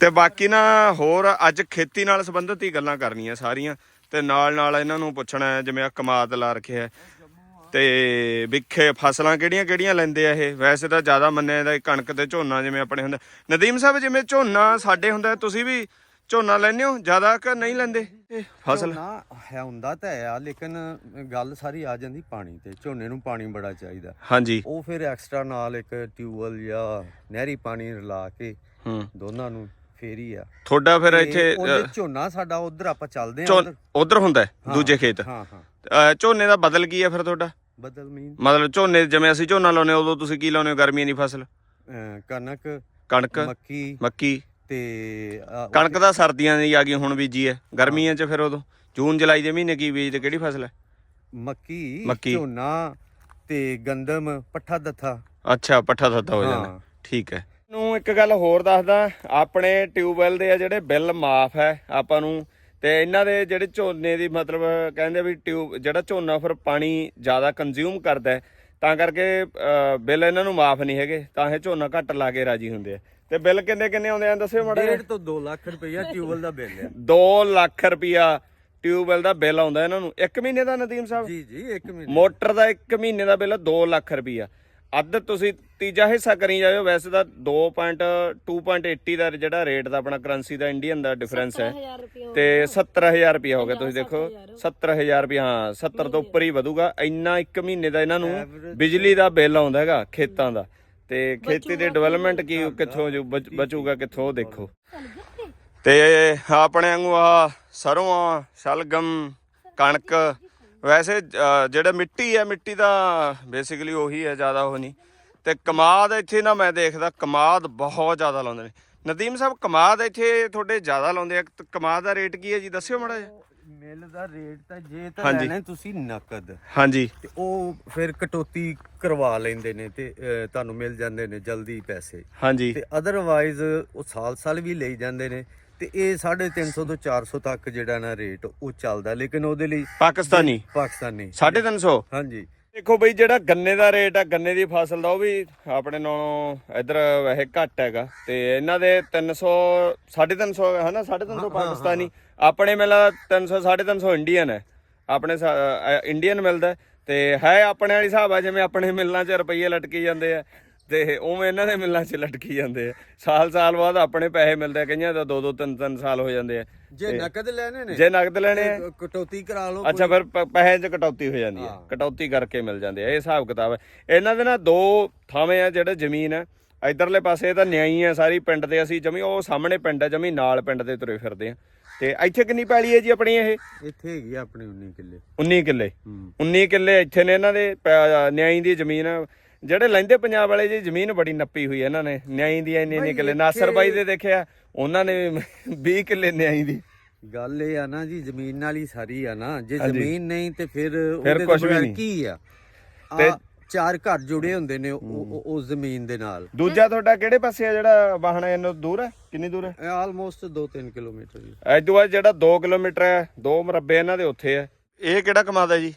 ਤੇ ਬਾਕੀ ਨਾ ਹੋਰ ਅੱਜ ਖੇਤੀ ਨਾਲ ਸੰਬੰਧਿਤ ਹੀ ਗੱਲਾਂ ਕਰਨੀਆਂ ਸਾਰੀਆਂ ਤੇ ਨਾਲ ਨਾਲ ਇਹਨਾਂ ਨੂੰ ਪੁੱਛਣਾ ਹੈ ਜਿਵੇਂ ਆ ਕਮਾਦ ਲਾ ਰੱਖਿਆ ਤੇ ਵਿਖੇ ਫਸਲਾਂ ਕਿਹੜੀਆਂ ਕਿਹੜੀਆਂ ਲੈਂਦੇ ਆ ਇਹ? ਵੈਸੇ ਤਾਂ ਜ਼ਿਆਦਾ ਮੰਨਿਆ ਜਾਂਦਾ ਕਣਕ ਤੇ ਝੋਨਾ ਜਿਵੇਂ ਆਪਣੇ ਹੁੰਦਾ। ਨਦੀਮ ਸਾਹਿਬ ਜਿਵੇਂ ਝੋਨਾ ਸਾਡੇ ਹੁੰਦਾ ਤੁਸੀਂ ਵੀ ਝੋਨਾ ਲੈਂਦੇ ਹੋ? ਜ਼ਿਆਦਾ ਕਿ ਨਹੀਂ ਲੈਂਦੇ ਇਹ ਫਸਲ? ਨਾ ਹੈ ਹੁੰਦਾ ਤਾਂ ਹੈ ਆ ਲੇਕਿਨ ਗੱਲ ਸਾਰੀ ਆ ਜਾਂਦੀ ਪਾਣੀ ਤੇ। ਝੋਨੇ ਨੂੰ ਪਾਣੀ ਬੜਾ ਚਾਹੀਦਾ। ਹਾਂਜੀ। ਉਹ ਫਿਰ ਐਕਸਟਰਾ ਨਾਲ ਇੱਕ ਟਿਊਬਵੈਲ ਜਾਂ ਨਹਿਰੀ ਪਾਣੀ ਰਲਾ ਕੇ ਹੂੰ। ਦੋਨਾਂ ਨੂੰ ਫੇਰੀ ਆ। ਤੁਹਾਡਾ ਫਿਰ ਤੇ ਇੱਥੇ ਉਹਦੇ ਝੋਨਾ ਸਾਡਾ ਉਧਰ ਆਪਾਂ ਚੱਲਦੇ ਆ ਉਧਰ। ਹੁੰਦਾ ਦੂਜੇ ਖੇਤ। ਹਾਂ ਹਾਂ। ਝੋਨੇ ਦਾ ਬਦਲ ਕੀ ਹੈ ਫਿਰ ਤੁਹਾਡਾ? ਬਦਲ ਮੀਨ ਮਤਲਬ ਝੋਨੇ ਜਿਵੇਂ ਅਸੀਂ ਝੋਨਾ ਲਾਉਨੇ ਉਦੋਂ ਤੁਸੀਂ ਕੀ ਲਾਉਨੇ ਹੋ? ਗਰਮੀਆਂ ਦੀ ਫਸਲ? ਕਣਕ ਕਣਕ ਮੱਕੀ। ਮੱਕੀ। ਤੇ ਕਣਕ ਤਾਂ ਸਰਦੀਆਂ ਦੀ ਆ ਗਈ ਹੁਣ ਬੀਜੀ ਹੈ। ਗਰਮੀਆਂ 'ਚ ਫਿਰ ਉਦੋਂ? ਜੂਨ ਜੁਲਾਈ ਦੇ ਮਹੀਨੇ ਕੀ ਬੀਜਦੇ? ਕਿਹੜੀ ਫਸਲ ਹੈ? ਮੱਕੀ ਮੱਕੀ। ਝੋਨਾ ਤੇ ਗੰਦਮ ਪੱਠਾ ਦੱਥਾ। ਅੱਛਾ ਪੱਠਾ ਥੱਤਾ ਹੋ। ਜਾਂਦਾ। ਠੀਕ ਹੈ। ਨੂੰ ਇੱਕ ਗੱਲ ਹੋਰ ਦੱਸਦਾ ਆਪਣੇ ਟਿਊਬਵੈਲ ਦੇ ਆ ਜਿਹੜੇ ਬਿੱਲ ਮਾਫ ਹੈ ਆਪਾਂ ਨੂੰ ਤੇ ਇਹਨਾਂ ਦੇ ਜਿਹੜੇ ਝੋਨੇ ਦੀ ਮਤਲਬ ਕਹਿੰਦੇ ਵੀ ਟਿਊਬ ਜਿਹੜਾ ਝੋਨਾ ਫਿਰ ਪਾਣੀ ਜ਼ਿਆਦਾ ਕੰਜ਼ਿਊਮ ਕਰਦਾ ਹੈ, ਤਾਂ ਕਰਕੇ ਬਿੱਲ ਇਹਨਾਂ ਨੂੰ ਮਾਫ ਨਹੀਂ ਹੈਗੇ ਤਾਂ ਇਹ ਝੋਨਾ ਘੱਟ ਲਾ ਕੇ ਰਾਜੀ ਹੁੰਦੇ ਆ। ਤੇ ਬਿੱਲ ਕਿੰਨੇ ਕਿੰਨੇ ਆਉਂਦੇ ਆ ਦੱਸਿਓ ਮਾੜਾ। ਡੇਢ ਤੋਂ 2 ਲੱਖ ਰੁਪਈਆ ਟਿਊਬਵੈਲ ਦਾ ਬਿੱਲ ਹੈ। 2 ਲੱਖ ਰੁਪਿਆ ਟਿਊਬਵੈਲ ਦਾ ਬਿੱਲ ਆਉਂਦਾ ਇਹਨਾਂ ਨੂੰ। ਇੱਕ ਮਹੀਨੇ ਦਾ ਨਦੀਮ ਸਾਹਿਬ? ਜੀ ਜੀ 1 ਮਿੰਟ ਮੋਟਰ ਦਾ 1 ਮਹੀਨੇ ਦਾ ਬਿੱਲ 2 ਲੱਖ ਰੁਪਿਆ ਅੱਧ ਤੁਸੀਂ ਤੀਜਾ ਹਿੱਸਾ ਕਰੀ ਜਾਇਓ ਵੈਸੇ ਤਾਂ 2.2.80 ਦਾ ਜਿਹੜਾ ਰੇਟ ਦਾ ਆਪਣਾ ਕਰੰਸੀ ਦਾ ਇੰਡੀਅਨ ਦਾ ਡਿਫਰੈਂਸ ਹੈ। 1000 ਰੁਪਏ ਤੇ 70000 ਰੁਪਿਆ ਹੋ ਗਿਆ ਤੁਸੀਂ ਦੇਖੋ 70000 ਰੁਪਿਆ ਹਾਂ 70 ਤੋਂ ਉੱਪਰ ਹੀ ਵਧੂਗਾ। ਇੰਨਾ 1 ਮਹੀਨੇ ਦਾ ਇਹਨਾਂ ਨੂੰ ਬਿਜਲੀ ਦਾ ਬਿੱਲ ਆਉਂਦਾ ਹੈਗਾ ਖੇਤਾਂ ਦਾ। ਤੇ ਖੇਤੀ ਦੇ ਡਿਵੈਲਪਮੈਂਟ ਕੀ ਕਿੱਥੋਂ ਜੋ ਬਚ- ਬਚੂਗਾ ਕਿੱਥੋਂ ਉਹ ਦੇਖੋ ਤੇ ਆਪਣੇ ਵਾਂਗੂ ਆ ਸਰੋਂ ਆ ਸ਼ਲਗਮ ਕਣਕ ਵੈਸੇ ਜਿਹੜਾ ਮਿੱਟੀ ਹੈ ਮਿੱਟੀ ਦਾ ਬੇਸਿਕਲੀ ਉਹੀ ਹੈ ਜ਼ਿਆਦਾ ਉਹ ਨਹੀਂ। ਤੇ ਕਮਾਦ ਇੱਥੇ ਨਾ ਮੈਂ ਦੇਖਦਾ ਕਮਾਦ ਬਹੁਤ ਜ਼ਿਆਦਾ ਲਾਉਂਦੇ ਨੇ। ਨਦੀਮ ਸਾਹਿਬ ਕਮਾਦ ਇੱਥੇ ਤੁਹਾਡੇ ਜ਼ਿਆਦਾ ਲਾਉਂਦੇ ਆ ਕਮਾਦ ਦਾ ਰੇਟ ਕੀ ਹੈ ਜੀ? ਦੱਸਿਓ ਮਾੜਾ ਜਿਹਾ। ਮਿਲ ਦਾ ਰੇਟ ਤਾਂ ਜੇ ਤਾਂ। ਲੈਣਾ ਤੁਸੀਂ ਨਕਦ। ਹਾਂਜੀ। ਤੇ ਉਹ ਫਿਰ ਕਟੌਤੀ ਕਰਵਾ ਲੈਂਦੇ ਨੇ ਤੇ ਤੁਹਾਨੂੰ ਮਿਲ ਜਾਂਦੇ ਨੇ ਜਲਦੀ ਪੈਸੇ। ਹਾਂਜੀ। ਤੇ ਅਦਰਵਾਈਜ਼ ਉਹ ਸਾਲ ਸਾਲ ਵੀ ਲਈ ਜਾਂਦੇ ਨੇ। ਤੇ ਇਹ 350 ਤੋਂ 400 ਤੱਕ ਜਿਹੜਾ ਨਾ ਰੇਟ ਉਹ ਚੱਲਦਾ ਲੇਕਿਨ ਉਹਦੇ ਲਈ ਪਾਕਿਸਤਾਨੀ? ਪਾਕਿਸਤਾਨੀ। 350 ਹਾਂਜੀ। ਦੇਖੋ ਬਈ ਜਿਹੜਾ ਗੰਨੇ ਦਾ ਰੇਟ ਆ ਗੰਨੇ ਦੀ ਫਸਲ ਦਾ ਉਹ ਵੀ ਆਪਣੇ ਨਾਲੋਂ ਇਧਰ ਵੈਸੇ ਘੱਟ ਹੈਗਾ। ਤੇ ਇਹਨਾਂ ਦੇ 300 350 ਹੈ ਨਾ 350 ਪਾਕਿਸਤਾਨੀ ਆਪਣੇ ਮਿਲਾ 300 350 ਇੰਡੀਅਨ ਹੈ। ਆਪਣੇ ਇੰਡੀਅਨ ਮਿਲਦਾ ਤੇ ਹੈ ਆਪਣੇ ਵਾਲੀ ਹਿਸਾਬ ਆ ਜਿਵੇਂ ਆਪਣੇ ਮਿਲਣਾ ਚ ਰੁਪਈਏ ਲਟਕੀ ਜਾਂਦੇ ਆ। ਤੇ ਉਵੇਂ ਇਹਨਾਂ ਦੇ ਮਿਲਣਾ ਚ ਲਟਕੀ ਜਾਂਦੇ ਆ। ਸਾਲ ਸਾਲ ਬਾਅਦ ਆਪਣੇ ਪੈਸੇ ਮਿਲਦੇ ਆ ਕਈਆਂ ਦਾ 2 2 3 3 ਸਾਲ ਹੋ ਜਾਂਦੇ ਆ। ਜੇ ਨਕਦ ਲੈਣੇ ਨੇ ਜੇ ਨਗਦ ਲੈਣੇ ਆ। ਕਟੌਤੀ ਕਰਾ ਲਓ ਅੱਛਾ ਫਿਰ ਪੈਸੇ 'ਚ ਕਟੌਤੀ ਹੋ ਜਾਂਦੀ ਹੈ। ਕਟੌਤੀ ਕਰਕੇ ਮਿਲ ਜਾਂਦੇ ਆ ਇਹ ਹਿਸਾਬ ਕਿਤਾਬ ਹੈ ਇਹਨਾਂ ਦੇ ਨਾ ਦੋ ਥਾਵੇਂ ਆ ਜਿਹੜੇ ਜ਼ਮੀਨ ਹੈ ਇਧਰਲੇ ਪਾਸੇ ਤਾਂ ਨਿਆਈ ਆ ਸਾਰੀ ਪਿੰਡ ਦੇ ਅਸੀਂ ਜਮੀ ਉਹ ਸਾਹਮਣੇ ਪਿੰਡ ਆ ਜਮੀ ਨਾਲ ਪਿੰਡ ਦੇ ਤੁਰੇ ਫਿਰਦੇ ਆ। ਤੇ ਇੱਥੇ ਕਿੰਨੀ ਪੈਲੀ ਹੈ ਜੀ ਆਪਣੀ ਇਹ? ਇੱਥੇ ਹੈਗੀ ਆ ਆਪਣੀ 19 ਕਿੱਲੇ। 19 ਕਿੱਲੇ। ਹੂੰ। 19 ਕਿੱਲੇ ਇੱਥੇ ਨੇ ਇਹਨਾਂ ਦੇ ਨਿਆਈ ਦੀ ਜ਼ਮੀਨ ਜਿਹੜੇ ਲੈਂਦੇ ਪੰਜਾਬ ਵਾਲੇ ਜੀ ਜ਼ਮੀਨ ਬੜੀ ਨੱਪੀ ਹੋਈ ਹੈ ਇਹਨਾਂ ਨੇ। ਨਿਆਈ ਦੀ ਇੰਨੇ ਇੰਨੇ ਕਿੱਲੇ। ਨਾਸਰ ਬਾਈ ਦੇ ਦੇਖਿਆ ਉਹਨਾਂ ਨੇ 20 ਕਿੱਲੇ ਨਿਆਈ ਦੀ। ਗੱਲ ਇਹ ਆ ਨਾ ਜੀ ਜ਼ਮੀਨ ਨਾਲ ਹੀ ਸਾਰੀ ਆ ਨਾ। ਜੇ। ਜ਼ਮੀਨ ਨਹੀਂ ਤੇ ਫਿਰ ਉਹਦੇ ਨਹੀਂ। ਕੀ ਆ? ਤੇ- ਚਾਰ ਘਰ ਜੁੜੇ ਹੁੰਦੇ ਨੇ ਉਸ ਜ਼ਮੀਨ ਦੇ ਨਾਲ। ਦੂਜਾ ਤੁਹਾਡਾ ਕਿਹੜੇ ਪਾਸੇ ਆ ਜਿਹੜਾ ਵਾਹਣ ਇਹਨੂੰ ਦੂਰ ਹੈ? ਕਿੰਨੀ ਦੂਰ ਹੈ? ਇਹ ਆਲਮੋਸਟ 2-3 ਕਿਲੋਮੀਟਰ ਜੀ। ਐਦੋਂ ਬਾਅਦ ਜਿਹੜਾ 2 ਕਿਲੋਮੀਟਰ ਹੈ 2 ਮਰਬੇ ਇਹਨਾਂ ਦੇ ਉੱਥੇ ਹੈ। ਇਹ ਕਿਹੜਾ ਕਮਾਦ ਜੀ?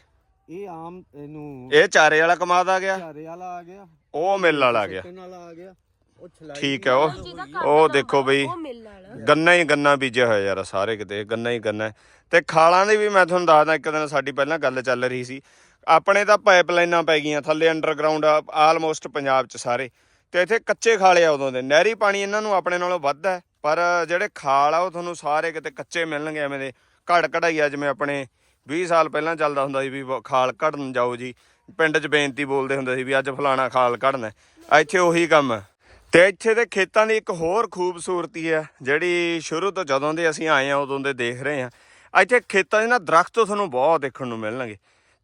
ਇਹ ਆਮ ਇਹਨੂੰ ਇਹ ਚਾਰੇ ਵਾਲਾ ਕਮਾਦ ਆ ਗਿਆ। ਚਾਰੇ ਵਾਲਾ ਆ ਗਿਆ। ਉਹ ਮਿਲ ਵਾਲਾ ਆ ਗਿਆ। ਸੁੱਕਣ ਵਾਲਾ ਆ ਗਿਆ। ਉਹ ਛਲਾਈ ਠੀਕ ਹੈ ਉਹ ਘਰ ਉਹ ਦੇਖੋ ਬਈ ਉਹ ਮਿਲ ਵਾਲਾ। ਗੰਨਾ ਹੀ ਗੰਨਾ ਬੀਜਿਆ ਹੋਇਆ ਯਾਰ ਸਾਰੇ ਕਿਤੇ ਗੰਨਾ ਹੀ ਗੰਨਾ ਹੈ। ਤੇ ਖਾਲਾਂ ਦੀ ਵੀ ਮੈਂ ਤੁਹਾਨੂੰ ਦੱਸਦਾ ਇੱਕ ਦਿਨ ਸਾਡੀ ਪਹਿਲਾਂ ਗੱਲ ਚੱਲ ਰਹੀ ਸੀ। ਆਪਣੇ ਤਾਂ ਪਾਈਪਲਾਈਨਾਂ ਪੈ ਗਈਆਂ ਥੱਲੇ ਅੰਡਰਗਰਾਉਂਡ ਆਲਮੋਸਟ ਪੰਜਾਬ 'ਚ ਸਾਰੇ। ਤੇ ਇੱਥੇ ਕੱਚੇ ਖਾਲੇ ਆ ਉਦੋਂ ਦੇ। ਨਹਿਰੀ ਪਾਣੀ ਇਹਨਾਂ ਨੂੰ ਆਪਣੇ ਨਾਲੋਂ ਵੱਧ ਹੈ ਪਰ ਜਿਹੜੇ ਖਾਲ ਆ ਉਹ ਤੁਹਾਨੂੰ ਸਾਰੇ ਕਿਤੇ ਕੱਚੇ ਮਿਲਣਗੇ ਐਵੇਂ ਦੇ। ਘੜ ਕਢਾਈ ਆ ਜਿਵੇਂ ਆਪਣੇ 20 ਸਾਲ ਪਹਿਲਾਂ ਚੱਲਦਾ ਹੁੰਦਾ ਸੀ ਵੀ ਵ- ਖਾਲ ਕੱਢਣ ਜਾਓ ਜੀ। ਪਿੰਡ 'ਚ ਬੇਨਤੀ ਬੋਲਦੇ ਹੁੰਦੇ ਸੀ ਵੀ ਅੱਜ ਫਲਾਣਾ ਖਾਲ ਕੱਢਣਾ ਇੱਥੇ ਉਹੀ ਕੰਮ ਹੈ। ਤੇ ਇੱਥੇ ਦੇ ਖੇਤਾਂ ਦੀ ਇੱਕ ਹੋਰ ਖੂਬਸੂਰਤੀ ਹੈ, ਜਿਹੜੀ ਸ਼ੁਰੂ ਤੋਂ ਜਦੋਂ ਦੇ ਅਸੀਂ ਆਏ ਆ ਉਦੋਂ ਦੇ ਦੇਖ ਰਹੇ ਆ ਇੱਥੇ ਖੇਤਾਂ 'ਚ ਨਾ ਦਰਖਤ ਤੁਹਾਨੂੰ ਬਹੁਤ ਦੇਖਣ ਨੂੰ ਮਿਲਣਗੇ।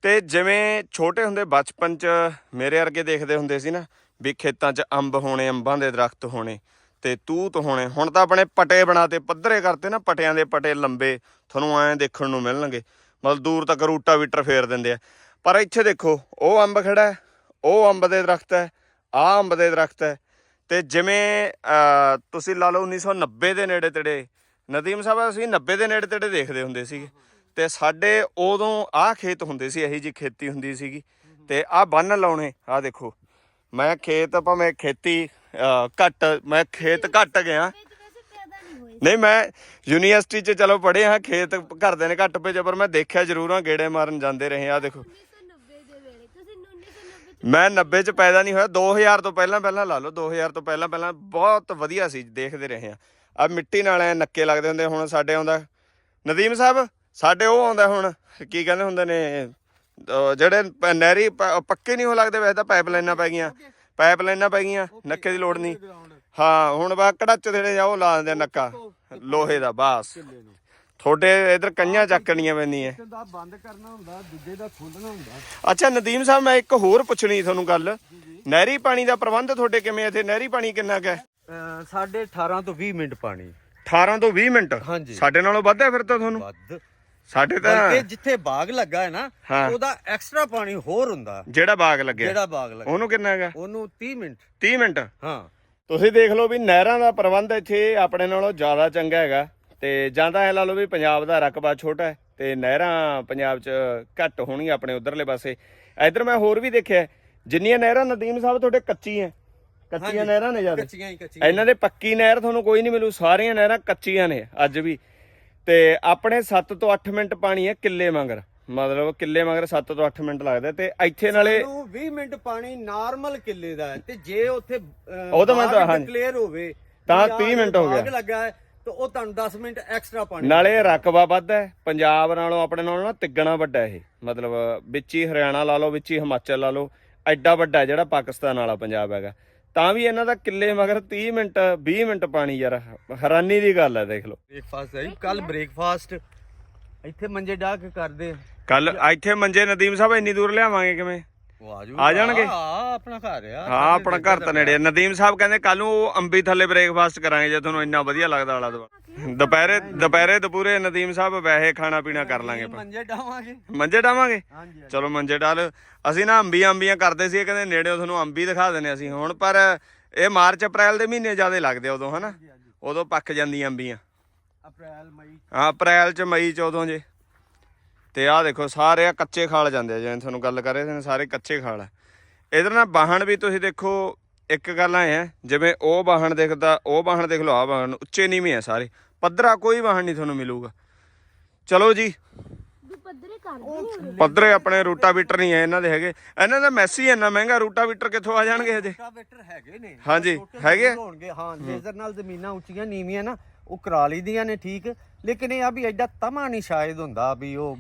ਤੇ ਜਿਵੇਂ ਛੋਟੇ ਹੁੰਦੇ ਬਚਪਨ 'ਚ ਮੇਰੇ ਵਰਗੇ ਦੇਖਦੇ ਹੁੰਦੇ ਸੀ ਨਾ, ਵੀ ਖੇਤਾਂ 'ਚ ਅੰਬ ਹੋਣੇ, ਅੰਬਾਂ ਦੇ ਦਰਖਤ ਹੋਣੇ ਤੇ ਤੂਤ ਹੋਣੇ। ਹੁਣ ਤਾਂ ਆਪਣੇ ਪਟੇ ਬਣਾਤੇ ਪੱਧਰੇ ਕਰਤੇ ਨਾ, ਪਟਿਆਂ ਦੇ ਪਟੇ ਲੰਬੇ, ਤੁਹਾਨੂੰ ਐਂ ਦੇਖਣ ਨੂੰ ਮਿਲਣਗੇ। ਮਤਲਬ ਦੂਰ ਤੱਕ ਰੂਟਾ ਵੀਟਰ ਫੇਰ ਦਿੰਦੇ ਆ। ਪਰ ਇੱਥੇ ਦੇਖੋ, ਉਹ ਅੰਬ ਖੜਾ ਹੈ, ਉਹ ਅੰਬ ਦੇ ਦਰਖਤ ਹੈ, ਆਹ ਅੰਬ ਦੇ ਦਰਖਤ ਹੈ। ਤੇ ਜਿਵੇਂ ਤੁਸੀਂ ਲਾ ਲਓ 1990 ਦੇ ਨੇੜੇ ਤੇੜੇ, ਨਦੀਮ ਸਾਹਿਬ, ਅਸੀਂ 90 ਦੇ ਨੇੜੇ ਤੇੜੇ ਦੇਖਦੇ ਹੁੰਦੇ ਸੀਗੇ। ਤੇ ਸਾਡੇ ਉਦੋਂ ਆਹ ਖੇਤ ਹੁੰਦੇ ਸੀ, ਇਹੀ ਜੀ ਖੇਤੀ ਹੁੰਦੀ ਸੀਗੀ। ਤੇ ਆਹ ਬੰਨ ਲਾਉਣੇ, ਆਹ ਦੇਖੋ। ਮੈਂ ਖੇਤ, ਭਾਵੇਂ ਖੇਤੀ ਘੱਟ, ਮੈਂ ਖੇਤ ਘੱਟ ਗਿਆ। ਨਹੀਂ ਮੈਂ ਯੂਨੀਵਰਸਿਟੀ 'ਚ ਚਲੋ ਪੜ੍ਹੇ ਹਾਂ ਖੇਤ ਘਰਦੇ ਨੇ ਘੱਟ ਭੇਜਿਆ ਪਰ ਮੈਂ ਦੇਖਿਆ ਜ਼ਰੂਰ ਹਾਂ ਗੇੜੇ ਮਾਰਨ ਜਾਂਦੇ ਰਹੇ ਆ ਦੇਖੋ। 1990 ਦੇ ਵੇਲੇ ਤੁਸੀਂ 1990 ਚ ਮੈਂ 90 ਚ ਪੈਦਾ ਨਹੀਂ ਹੋਇਆ 2000 ਤੋਂ ਪਹਿਲਾਂ ਪਹਿਲਾਂ ਲਾ ਲਓ 2000 ਤੋਂ ਪਹਿਲਾਂ ਪਹਿਲਾਂ ਬਹੁਤ ਵਧੀਆ ਸੀ ਦੇਖਦੇ ਰਹੇ ਆ ਆ ਮਿੱਟੀ ਨਾਲ ਐ ਨੱਕੇ ਲੱਗਦੇ ਹੁੰਦੇ ਹੁਣ ਸਾਡੇ ਆਉਂਦਾ ਨਦੀਮ ਸਾਹਿਬ ਸਾਡੇ ਉਹ ਆਉਂਦਾ ਹੁਣ ਕੀ ਕਹਿੰਦੇ ਹੁੰਦੇ ਨੇ ਅਹ ਜਿਹੜੇ ਪ- ਨਹਿਰੀ ਪ- ਪੱਕੇ ਨਹੀਂ ਹੋ ਲੱਗਦੇ ਵੈਸੇ ਤਾਂ ਪਾਈਪਲਾਈਨਾਂ ਪੈ ਗਈਆਂ ਪਾਈਪਲਾਈਨਾਂ ਪੈ ਗਈਆਂ ਨੱਕੇ ਦੀ ਲੋੜ ਨਹੀਂ। ਹਾਂ ਹੁਣ ਬਾ ਕੜਾਚ ਦੇ ਜਾ ਉਹ ਲਾ ਦਿੰਦੇ ਆ ਨੱਕਾ। ਲੋਹੇ ਦਾ ਬਾਸ। ਤੁਹਾਡੇ ਇਧਰ ਕੰਆਂ ਚੱਕਣੀਆਂ ਪੈਂਦੀਆਂ। ਦਾ ਬੰਦ ਕਰਨਾ ਹੁੰਦਾ ਦੂਜੇ ਦਾ ਖੋਲਣਾ ਹੁੰਦਾ। ਅੱਛਾ ਨਦੀਮ ਸਾਹਿਬ ਮੈਂ ਇੱਕ ਹੋਰ ਪੁੱਛਣੀ ਤੁਹਾਨੂੰ ਗੱਲ। ਨਹਿਰੀ ਪਾਣੀ ਦਾ ਪ੍ਰਬੰਧ ਤੁਹਾਡੇ ਕਿਵੇਂ ਇੱਥੇ? ਨਹਿਰੀ ਪਾਣੀ ਕਿੰਨਾ ਕੁ ਹੈ? ਸਾਡੇ 18 ਤੋਂ 20 ਮਿੰਟ ਪਾਣੀ। 18 ਤੋਂ 20 ਮਿੰਟ? ਹਾਂਜੀ। ਸਾਡੇ ਨਾਲੋਂ ਵੱਧ ਹੈ ਫਿਰ ਤਾਂ ਤੁਹਾਨੂੰ? ਵੱਧ। ਸਾਡੇ ਤਾਂ ਬਲਕਿ ਜਿੱਥੇ ਬਾਗ ਲੱਗਾ ਹੈ ਨਾ ਹਾਂ। ਉਹਦਾ ਐਕਸਟਰਾ ਪਾਣੀ ਹੋਰ ਹੁੰਦਾ। ਜਿਹੜਾ ਬਾਗ ਲੱਗਿਆ। ਜਿਹੜਾ ਬਾਗ ਲੱਗਾ ਉਹਨੂੰ ਕਿੰਨਾ ਹੈਗਾ ਉਹਨੂੰ 30 ਮਿੰਟ। 30 ਮਿੰਟ? ਹਾਂ। ਤੁਸੀਂ ਦੇਖ ਲਓ ਵੀ ਨਹਿਰਾਂ ਦਾ ਪ੍ਰਬੰਧ ਇੱਥੇ ਆਪਣੇ ਨਾਲੋਂ ਜ਼ਿਆਦਾ ਚੰਗਾ ਹੈਗਾ। ਤੇ ਜਾਂ ਤਾਂ ਐ ਲਾ ਲਓ ਵੀ ਪੰਜਾਬ ਦਾ ਰਕਬਾ ਛੋਟਾ ਹੈ ਤੇ ਨਹਿਰਾਂ ਪੰਜਾਬ 'ਚ ਘੱਟ ਹੋਣਗੀਆਂ ਆਪਣੇ ਉਧਰਲੇ ਪਾਸੇ। ਇਧਰ ਮੈਂ ਹੋਰ ਵੀ ਦੇਖਿਆ ਜਿੰਨੀਆਂ ਨਹਿਰਾਂ ਨਦੀਮ ਸਾਹਿਬ ਤੁਹਾਡੇ ਕੱਚੀਆਂ ਕੱਚੀਆਂ ਨਹਿਰਾਂ ਨੇ ਜ਼ਿਆਦਾ। ਕੱਚੀਆਂ ਹੀ ਕੱਚੀਆਂ ਇਹਨਾਂ ਦੇ ਪੱਕੀ ਨਹਿਰ ਤੁਹਾਨੂੰ ਕੋਈ ਨਹੀਂ ਮਿਲੂ ਸਾਰੀਆਂ ਨਹਿਰਾਂ ਕੱਚੀਆਂ ਨੇ ਅੱਜ ਵੀ। ਤੇ ਆਪਣੇ 7 ਤੋਂ 8 ਮਿੰਟ ਪਾਣੀ ਹੈ ਕਿੱਲੇ ਮਗਰ। ਮਤਲਬ ਕਿੱਲੇ ਮਗਰ 7 ਤੋਂ 8 ਮਿੰਟ ਲੱਗਦਾ ਤੇ ਇੱਥੇ ਨਾਲੇ ਸਾਨੂੰ 20 ਮਿੰਟ ਪਾਣੀ ਨਾਰਮਲ ਕਿੱਲੇ ਦਾ ਹੈ ਤੇ ਜੇ ਉੱਥੇ ਉਹ ਤਾਂ ਮੈਂ ਤਾਂ- ਹਾਂਜੀ। ਕਲੀਅਰ ਹੋਵੇ ਤਾਂ ਵੀ ਆਹ 30 ਮਿੰਟ ਹੋ ਬਾਗ ਗਿਆ। ਲੱਗਾ ਹੈ ਤੇ ਉਹ ਤੁਹਾਨੂੰ 10 ਮਿੰਟ ਐਕਸਟਰਾ ਪਾਣੀ ਨਾਲੇ ਰਕਬਾ ਵੱਧ ਹੈ ਪੰਜਾਬ ਨਾਲੋਂ ਆਪਣੇ ਨਾਲੋਂ ਨਾ ਤਿੱਗਣਾ ਵੱਡਾ ਇਹ ਮਤਲਬ ਵਿੱਚ ਹੀ ਹਰਿਆਣਾ ਲਾ ਲਓ ਵਿੱਚ ਹੀ ਹਿਮਾਚਲ ਲਾ ਲਓ ਐਡਾ ਵੱਡਾ ਹੈ ਜਿਹੜਾ ਪਾਕਿਸਤਾਨ ਵਾਲਾ ਪੰਜਾਬ ਹੈਗਾ ਤਾਂ ਵੀ ਇਹਨਾਂ ਦਾ ਕਿੱਲੇ ਮਗਰ 30 ਮਿੰਟ 20 ਮਿੰਟ ਪਾਣੀ ਯਾਰ ਹੈਰਾਨੀ ਦੀ ਗੱਲ ਹੈ ਦੇਖ ਲਓ ਬ੍ਰੇਕਫਾਸਟ ਹੈ ਕੱਲ ਬ੍ਰੇਕਫਾਸਟ ਇੱਥੇ ਮੰਜੇ ਡਾ ਕੇ ਕਰਦੇ ਆ। ਕੱਲ ਇੱਥੇ ਮੰਜੇ ਨਦੀਮ ਸਾਹਿਬ ਇੰਨੀ ਦੂਰ ਲਿਆਵਾਂਗੇ ਕਿਵੇਂ? ਉਹ ਆ ਆ ਜਾਣਗੇ? ਹਾਂ ਆਪਣਾ ਘਰ ਆ ਹਾਂ ਆਪਣਾ ਘਰ ਤਾਂ ਨੇੜੇ। ਨਦੀਮ ਸਾਹਿਬ ਕਹਿੰਦੇ ਕੱਲ ਨੂੰ ਉਹ ਅੰਬੀ ਥੱਲੇ ਬ੍ਰੇਕਫਾਸਟ ਕਰਾਂਗੇ ਜੇ ਤੁਹਾਨੂੰ ਇੰਨਾ ਵਧੀਆ ਲੱਗਦਾ ਆਲਾ ਦੁਆਲਾ ਦੁਪਹਿਰੇ ਦੁਪਹਿਰੇ ਦੁਪੂਰੇ ਨਦੀਮ ਸਾਹਿਬ ਵੈਸੇ ਖਾਣਾ ਪੀਣਾ ਕਰ ਲਾਂਗੇ ਆਪਾਂ। ਮੰਜੇ ਡਾਵਾਂਗੇ। ਮੰਜੇ ਡਾਵਾਂਗੇ? ਹਾਂਜੀ ਚਲੋ ਮੰਜੇ ਡਾਲ। ਅਸੀਂ ਨਾ ਅੰਬੀਆਂ ਅੰਬੀਆਂ ਕਰਦੇ ਸੀ ਇਹ ਕਹਿੰਦੇ ਨੇੜੇ ਤੁਹਾਨੂੰ ਅੰਬੀ ਦਿਖਾ ਦਿੰਦੇ ਅਸੀਂ ਹੁਣ ਪਰ ਇਹ ਮਾਰਚ ਅਪ੍ਰੈਲ ਦੇ ਮਹੀਨੇ ਜ਼ਿਆਦਾ ਲੱਗਦੇ ਆ ਉਦੋਂ ਹਨਾ? ਉਦੋਂ ਪੱਕ ਜਾਂਦੀਆਂ ਅੰਬੀਆਂ। ਅਪ੍ਰੈਲ ਮਈ। ਹਾਂ ਅਪ੍ਰੈਲ ਚ ਮਈ ਚ ਉਦੋਂ ਜੇ। ਤੇ ਆਹ ਦੇਖੋ ਸਾਰੇ ਆ ਕੱਚੇ ਖਾਲ ਜਾਂਦੇ ਆ ਜਿਵੇਂ ਤੁਹਾਨੂੰ ਗੱਲ ਕਰ ਰਹੇ ਸੀ ਸਾਰੇ ਕੱਚੇ ਖਾਲ ਆ। ਇਧਰ ਨਾ ਬਾਹਣ ਵੀ ਤੁਸੀਂ ਦੇਖੋ ਇੱਕ ਗੱਲ ਐ ਹੈ ਜਿਵੇਂ ਉਹ ਬਾਹਣ ਦਿਖਦਾ ਉਹ ਬਾਹਣ ਦੇਖ ਲਓ ਆ ਬਾਹਣ ਉੱਚੇ ਨੀਵੇਂ ਆ ਸਾਰੇ। ਪੱਧਰਾ ਕੋਈ ਬਾਹਣ ਨਹੀਂ ਤੁਹਾਨੂੰ ਮਿਲੂਗਾ। ਚਲੋ ਜੀ। ਪੱਧਰੇ ਕਰਦੇ ਨਹੀਂ ਉਰੇ ਪੱਧਰੇ ਆਪਣੇ ਰੂਟਾਵੀਟਰ ਨਹੀਂ ਹੈ ਇਹਨਾਂ ਦੇ ਹੈਗੇ। ਇਹਨਾਂ ਦਾ ਮੈਸੀ ਇੰਨਾ ਮਹਿੰਗਾ ਰੂਟਾਵੀਟਰ ਕਿੱਥੋਂ ਆ ਜਾਣਗੇ ਹਜੇ? ਰੋਟਾਵੇਟਰ ਹੈਗੇ ਨੇ। ਹਾਂਜੀ, ਹੈਗੇ? ਹੋਣਗੇ ਹਾਂ ਲੇਜ਼ਰ ਨਾਲ ਜ਼ਮੀਨਾਂ ਉੱਚੀਆਂ ਨੀਵੀਆਂ ਨਾ ਉਹ ਕਰਾ ਲਈਦੀਆਂ ਨੇ ਠੀਕ। ਲੇਕਿਨ ਇਹ ਆ ਵੀ ਐਡਾ ਤਮਾ ਨਹੀਂ ਸ਼ਾਇਦ ਹੁੰਦਾ ਵੀ ਉਹ